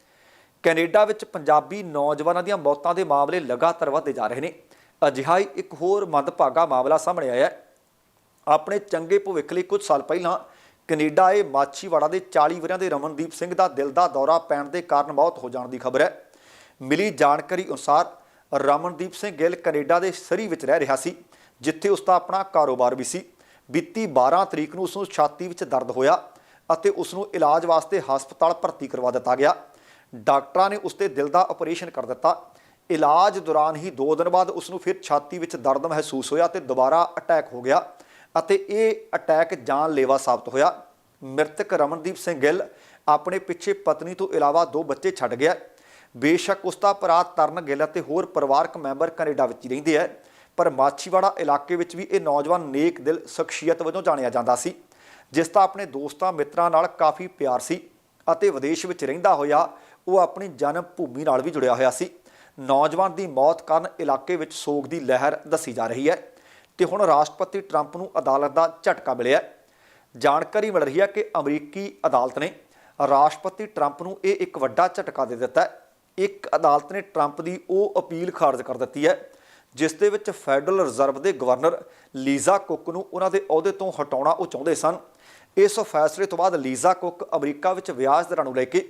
ਕੈਨੇਡਾ ਵਿੱਚ ਪੰਜਾਬੀ ਨੌਜਵਾਨਾਂ ਦੀਆਂ ਮੌਤਾਂ ਦੇ ਮਾਮਲੇ ਲਗਾਤਾਰ ਵਧਦੇ ਜਾ ਰਹੇ ਨੇ। ਅਜਿਹਾ ਹੀ ਇੱਕ ਹੋਰ ਮੰਦਭਾਗਾ ਮਾਮਲਾ ਸਾਹਮਣੇ ਆਇਆ ਹੈ। ਆਪਣੇ ਚੰਗੇ ਭਵਿੱਖ ਲਈ ਕੁਝ ਸਾਲ ਪਹਿਲਾਂ ਕੈਨੇਡਾ ਆਏ ਮਾਛੀਵਾੜਾ ਦੇ 40 ਵਰਿਆਂ ਦੇ ਰਮਨਦੀਪ ਸਿੰਘ ਦਾ ਦਿਲ ਦਾ ਦੌਰਾ ਪੈਣ ਦੇ ਕਾਰਨ ਮੌਤ ਹੋ ਜਾਣ ਦੀ ਖਬਰ ਹੈ। ਮਿਲੀ ਜਾਣਕਾਰੀ ਅਨੁਸਾਰ ਰਮਨਦੀਪ ਸਿੰਘ ਗਿੱਲ ਕੈਨੇਡਾ ਦੇ ਸਰੀ ਵਿੱਚ ਰਹਿ ਰਿਹਾ ਸੀ, ਜਿੱਥੇ ਉਸ ਦਾ ਆਪਣਾ ਕਾਰੋਬਾਰ ਵੀ ਸੀ। ਬੀਤੀ 12 ਤਰੀਕ ਨੂੰ ਉਸ ਨੂੰ ਛਾਤੀ ਵਿੱਚ ਦਰਦ ਹੋਇਆ ਅਤੇ ਉਸ ਨੂੰ ਇਲਾਜ ਵਾਸਤੇ ਹਸਪਤਾਲ ਭਰਤੀ ਕਰਵਾ ਦਿੱਤਾ ਗਿਆ। ਡਾਕਟਰਾਂ ਨੇ ਉਸ ਦੇ ਦਿਲ ਦਾ ਆਪਰੇਸ਼ਨ ਕਰ ਦਿੱਤਾ ਇਲਾਜ ਦੌਰਾਨ ਹੀ 2 ਦਿਨ ਬਾਅਦ ਉਸ ਨੂੰ ਫਿਰ ਛਾਤੀ ਵਿੱਚ ਦਰਦ ਮਹਿਸੂਸ ਹੋਇਆ ਤੇ ਦੁਬਾਰਾ ਅਟੈਕ ਹੋ ਗਿਆ ਅਤੇ ਇਹ ਅਟੈਕ ਜਾਨਲੇਵਾ ਸਾਬਤ ਹੋਇਆ। ਮ੍ਰਿਤਕ ਰਮਨਦੀਪ ਸਿੰਘ ਗਿੱਲ ਆਪਣੇ ਪਿੱਛੇ ਪਤਨੀ ਤੋਂ ਇਲਾਵਾ ਦੋ ਬੱਚੇ ਛੱਡ ਗਿਆ ਬੇਸ਼ੱਕ ਉਸ ਦਾ ਭਰਾ ਤਰਨ ਗਿੱਲ ਅਤੇ ਹੋਰ ਪਰਿਵਾਰਕ ਮੈਂਬਰ ਕੈਨੇਡਾ ਵਿੱਚ ਹੀ ਰਹਿੰਦੇ ਹੈ ਪਰ ਮਾਛੀਵਾੜਾ ਇਲਾਕੇ ਵਿੱਚ ਵੀ ਇਹ ਨੌਜਵਾਨ ਨੇਕ ਦਿਲ, ਸ਼ਖਸੀਅਤ ਵਜੋਂ ਜਾਣਿਆ ਜਾਂਦਾ ਸੀ, ਜਿਸ ਦਾ ਆਪਣੇ ਦੋਸਤਾਂ ਮਿੱਤਰਾਂ ਨਾਲ ਕਾਫੀ ਪਿਆਰ ਸੀ ਅਤੇ ਵਿਦੇਸ਼ ਵਿੱਚ ਰਹਿੰਦਾ ਹੋਇਆ ਉਹ ਆਪਣੀ ਜਨਮ ਭੂਮੀ ਨਾਲ ਵੀ ਜੁੜਿਆ ਹੋਇਆ ਸੀ। ਨੌਜਵਾਨ ਦੀ ਮੌਤ ਕਾਰਨ ਇਲਾਕੇ ਵਿੱਚ ਸੋਗ ਦੀ ਲਹਿਰ ਦੱਸੀ ਜਾ ਰਹੀ ਹੈ ਤੇ ਹੁਣ ਰਾਸ਼ਟਰਪਤੀ ਟਰੰਪ ਨੂੰ ਅਦਾਲਤ ਦਾ ਝਟਕਾ ਮਿਲਿਆ ਜਾਣਕਾਰੀ ਮਿਲ ਰਹੀ ਹੈ ਕਿ ਅਮਰੀਕੀ ਅਦਾਲਤ ਨੇ ਰਾਸ਼ਟਰਪਤੀ ਟਰੰਪ ਨੂੰ ਇਹ ਇੱਕ ਵੱਡਾ ਝਟਕਾ ਦੇ ਦਿੱਤਾ ਹੈ। ਇੱਕ ਅਦਾਲਤ ਨੇ ਟਰੰਪ ਦੀ ਉਹ ਅਪੀਲ ਖਾਰਜ ਕਰ ਦਿੱਤੀ ਹੈ, ਜਿਸ ਦੇ ਵਿੱਚ ਫੈਡਰਲ ਰਿਜ਼ਰਵ ਦੇ ਗਵਰਨਰ ਲੀਜ਼ਾ ਕੁੱਕ ਨੂੰ ਉਹਨਾਂ ਦੇ ਅਹੁਦੇ ਤੋਂ ਹਟਾਉਣਾ ਉਹ ਚਾਹੁੰਦੇ ਸਨ। ਇਸ ਫੈਸਲੇ ਤੋਂ ਬਾਅਦ ਲੀਜ਼ਾ ਕੁੱਕ ਅਮਰੀਕਾ ਵਿੱਚ ਵਿਆਜ ਦਰਾਂ ਨੂੰ ਲੈ ਕੇ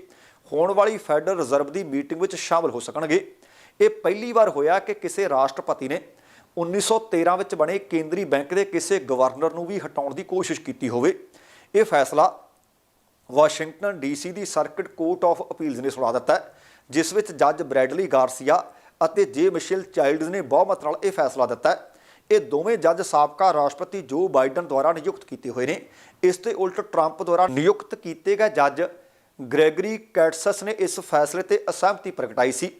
ਹੋਣ ਵਾਲੀ ਫੈਡਰਲ ਰਿਜ਼ਰਵ ਦੀ ਮੀਟਿੰਗ ਵਿੱਚ ਸ਼ਾਮਲ ਹੋ ਸਕਣਗੇ। ਇਹ ਪਹਿਲੀ ਵਾਰ ਹੋਇਆ ਕਿ ਕਿਸੇ ਰਾਸ਼ਟਰਪਤੀ ਨੇ 1913 ਵਿੱਚ ਬਣੇ ਕੇਂਦਰੀ ਬੈਂਕ ਦੇ ਕਿਸੇ ਗਵਰਨਰ ਨੂੰ ਵੀ ਹਟਾਉਣ ਦੀ ਕੋਸ਼ਿਸ਼ ਕੀਤੀ ਹੋਵੇ। ਇਹ ਫੈਸਲਾ ਵਾਸ਼ਿੰਗਟਨ ਡੀਸੀ ਦੀ ਸਰਕਟ ਕੋਰਟ ਆਫ ਅਪੀਲਜ਼ ਨੇ ਸੁਣਾ ਦਿੱਤਾ ਜਿਸ ਵਿੱਚ ਜੱਜ ਬ੍ਰੈਡਲੀ ਗਾਰਸੀਆ ਅਤੇ ਜੇ ਮਿਸ਼ੇਲ ਚਾਈਲਡਸ ਨੇ ਬਹੁਮਤ ਨਾਲ ਇਹ ਫੈਸਲਾ ਦਿੱਤਾ ਇਹ ਦੋਵੇਂ ਜੱਜ ਸਾਬਕਾ ਰਾਸ਼ਟਰਪਤੀ ਜੋ ਬਾਈਡਨ ਦੁਆਰਾ ਨਿਯੁਕਤ ਕੀਤੇ ਹੋਏ ਨੇ। ਇਸ ਤੇ ਉਲਟ ਟਰੰਪ ਦੁਆਰਾ ਨਿਯੁਕਤ ਕੀਤੇ ਗਏ ਜੱਜ ਗ੍ਰੈਗਰੀ ਕੈਟਸਸ ਨੇ ਇਸ ਫੈਸਲੇ ਤੇ ਅਸਹਿਮਤੀ ਪ੍ਰਗਟਾਈ ਸੀ।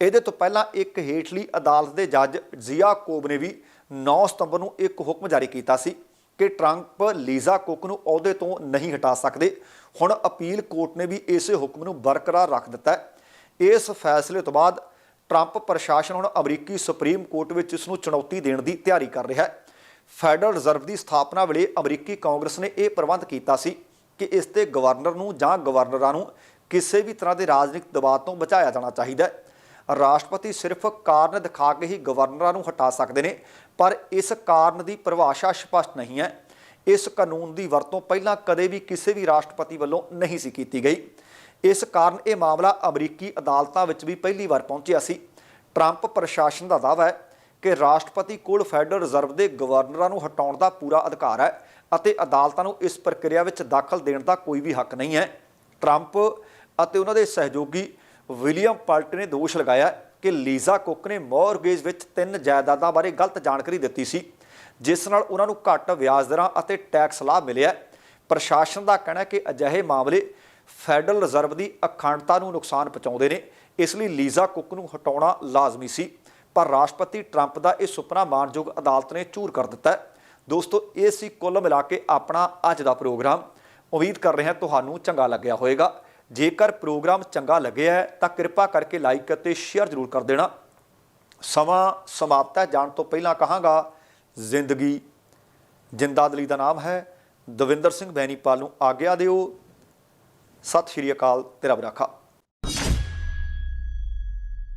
ਇਹਦੇ ਤੋਂ ਪਹਿਲਾਂ ਇੱਕ ਹੇਠਲੀ ਅਦਾਲਤ ਦੇ ਜੱਜ ਜ਼ੀਆ ਕੋਬ ਨੇ ਵੀ 9 ਸਤੰਬਰ ਨੂੰ ਇੱਕ ਹੁਕਮ ਜਾਰੀ ਕੀਤਾ ਸੀ ਕਿ ਟਰੰਪ ਲੀਜ਼ਾ ਕੁੱਕ ਨੂੰ ਅਹੁਦੇ ਤੋਂ ਨਹੀਂ ਹਟਾ ਸਕਦੇ। ਹੁਣ ਅਪੀਲ ਕੋਰਟ ਨੇ ਵੀ ਇਸੇ ਹੁਕਮ ਨੂੰ ਬਰਕਰਾਰ ਰੱਖ ਦਿੱਤਾ ਹੈ। ਇਸ ਫੈਸਲੇ ਤੋਂ ਬਾਅਦ ਟਰੰਪ ਪ੍ਰਸ਼ਾਸਨ ਹੁਣ ਅਮਰੀਕੀ ਸੁਪਰੀਮ ਕੋਰਟ ਵਿੱਚ ਇਸ ਨੂੰ ਚੁਣੌਤੀ ਦੇਣ ਦੀ ਤਿਆਰੀ ਕਰ ਰਿਹਾ ਹੈ। ਫੈਡਰਲ ਰਿਜ਼ਰਵ ਦੀ ਸਥਾਪਨਾ ਵੇਲੇ ਅਮਰੀਕੀ ਕਾਂਗਰਸ ਨੇ ਇਹ ਪ੍ਰਬੰਧ ਕੀਤਾ ਸੀ ਕਿ ਇਸ ਤੇ ਗਵਰਨਰ ਨੂੰ ਜਾਂ ਗਵਰਨਰਾਂ ਨੂੰ ਕਿਸੇ ਵੀ ਤਰ੍ਹਾਂ ਦੇ ਰਾਜਨੀਤਿਕ ਦਬਾਅ ਤੋਂ ਬਚਾਇਆ ਜਾਣਾ ਚਾਹੀਦਾ ਹੈ। ਰਾਸ਼ਟਰਪਤੀ ਸਿਰਫ ਕਾਰਨ ਦਿਖਾ ਕੇ ਹੀ ਗਵਰਨਰਾਂ ਨੂੰ ਹਟਾ ਸਕਦੇ ਨੇ, ਪਰ ਇਸ ਕਾਰਨ ਦੀ ਪਰਿਭਾਸ਼ਾ ਸਪਸ਼ਟ ਨਹੀਂ ਹੈ। ਇਸ ਕਾਨੂੰਨ ਦੀ ਵਰਤੋਂ ਪਹਿਲਾਂ ਕਦੇ ਵੀ ਕਿਸੇ ਵੀ ਰਾਸ਼ਟਰਪਤੀ ਵੱਲੋਂ ਨਹੀਂ ਸੀ ਕੀਤੀ ਗਈ। ਇਸ ਕਾਰਨ ਇਹ ਮਾਮਲਾ ਅਮਰੀਕੀ ਅਦਾਲਤਾਂ ਵਿੱਚ ਵੀ ਪਹਿਲੀ ਵਾਰ ਪਹੁੰਚਿਆ ਸੀ। ਟਰੰਪ ਪ੍ਰਸ਼ਾਸਨ ਦਾ ਦਾਅਵਾ ਹੈ ਕਿ ਰਾਸ਼ਟਰਪਤੀ ਕੋਲ ਫੈਡਰਲ ਰਿਜ਼ਰਵ ਦੇ ਗਵਰਨਰਾਂ ਨੂੰ ਹਟਾਉਣ ਦਾ ਪੂਰਾ ਅਧਿਕਾਰ ਹੈ ਅਤੇ ਅਦਾਲਤਾਂ ਨੂੰ ਇਸ ਪ੍ਰਕਿਰਿਆ ਵਿੱਚ ਦਾਖਲ ਦੇਣ ਦਾ ਕੋਈ ਵੀ ਹੱਕ ਨਹੀਂ ਹੈ। ਟਰੰਪ ਅਤੇ ਉਹਨਾਂ ਦੇ ਸਹਿਯੋਗੀ ਵਿਲੀਅਮ ਪਲਟ ਨੇ ਦੋਸ਼ ਲਗਾਇਆ ਕਿ ਲੀਜ਼ਾ ਕੁੱਕ ਨੇ ਮੌਰਗੇਜ ਵਿੱਚ ਤਿੰਨ ਜਾਇਦਾਦਾਂ ਬਾਰੇ ਗਲਤ ਜਾਣਕਾਰੀ ਦਿੱਤੀ ਸੀ, ਜਿਸ ਨਾਲ ਉਹਨਾਂ ਨੂੰ ਘੱਟ ਵਿਆਜ ਦਰਾਂ ਅਤੇ ਟੈਕਸ ਲਾਭ ਮਿਲਿਆ। ਪ੍ਰਸ਼ਾਸਨ ਦਾ ਕਹਿਣਾ ਹੈ ਕਿ ਅਜਿਹੇ ਮਾਮਲੇ ਫੈਡਰਲ ਰਿਜ਼ਰਵ ਦੀ ਅਖੰਡਤਾ ਨੂੰ ਨੁਕਸਾਨ ਪਹੁੰਚਾਉਂਦੇ ਨੇ, ਇਸ ਲਈ ਲੀਜ਼ਾ ਕੁੱਕ ਨੂੰ ਹਟਾਉਣਾ ਲਾਜ਼ਮੀ ਸੀ। ਪਰ ਰਾਸ਼ਟਰਪਤੀ ਟਰੰਪ ਦਾ ਇਹ ਸੁਪਨਾ ਮਾਨਯੋਗ ਅਦਾਲਤ ਨੇ ਚੂਰ ਕਰ ਦਿੱਤਾ ਦੋਸਤੋ, ਇਹ ਸੀ ਕੁੱਲ ਮਿਲਾ ਕੇ ਆਪਣਾ ਅੱਜ ਦਾ ਪ੍ਰੋਗਰਾਮ। ਉਮੀਦ ਕਰ ਰਹੇ ਹਾਂ ਤੁਹਾਨੂੰ ਚੰਗਾ ਲੱਗਿਆ ਹੋਵੇਗਾ। ਜੇਕਰ ਪ੍ਰੋਗਰਾਮ ਚੰਗਾ ਲੱਗਿਆ ਹੈ, ਤਾਂ ਕਿਰਪਾ ਕਰਕੇ ਲਾਈਕ ਅਤੇ ਸ਼ੇਅਰ ਜ਼ਰੂਰ ਕਰ ਦੇਣਾ। ਸਮਾਂ ਸਮਾਪਤ ਹੈ। ਜਾਣ ਤੋਂ ਪਹਿਲਾਂ ਕਹਾਂਗਾ, ਜ਼ਿੰਦਗੀ ਜਿੰਦਾਦਲੀ ਦਾ ਨਾਮ ਹੈ। ਦਵਿੰਦਰ ਸਿੰਘ ਬੈਨੀਪਾਲ ਨੂੰ ਆਗਿਆ ਦਿਓ। ਸਤਿ ਸ਼੍ਰੀ ਅਕਾਲ। ਤੇਰਾ ਬਰਾਖਾ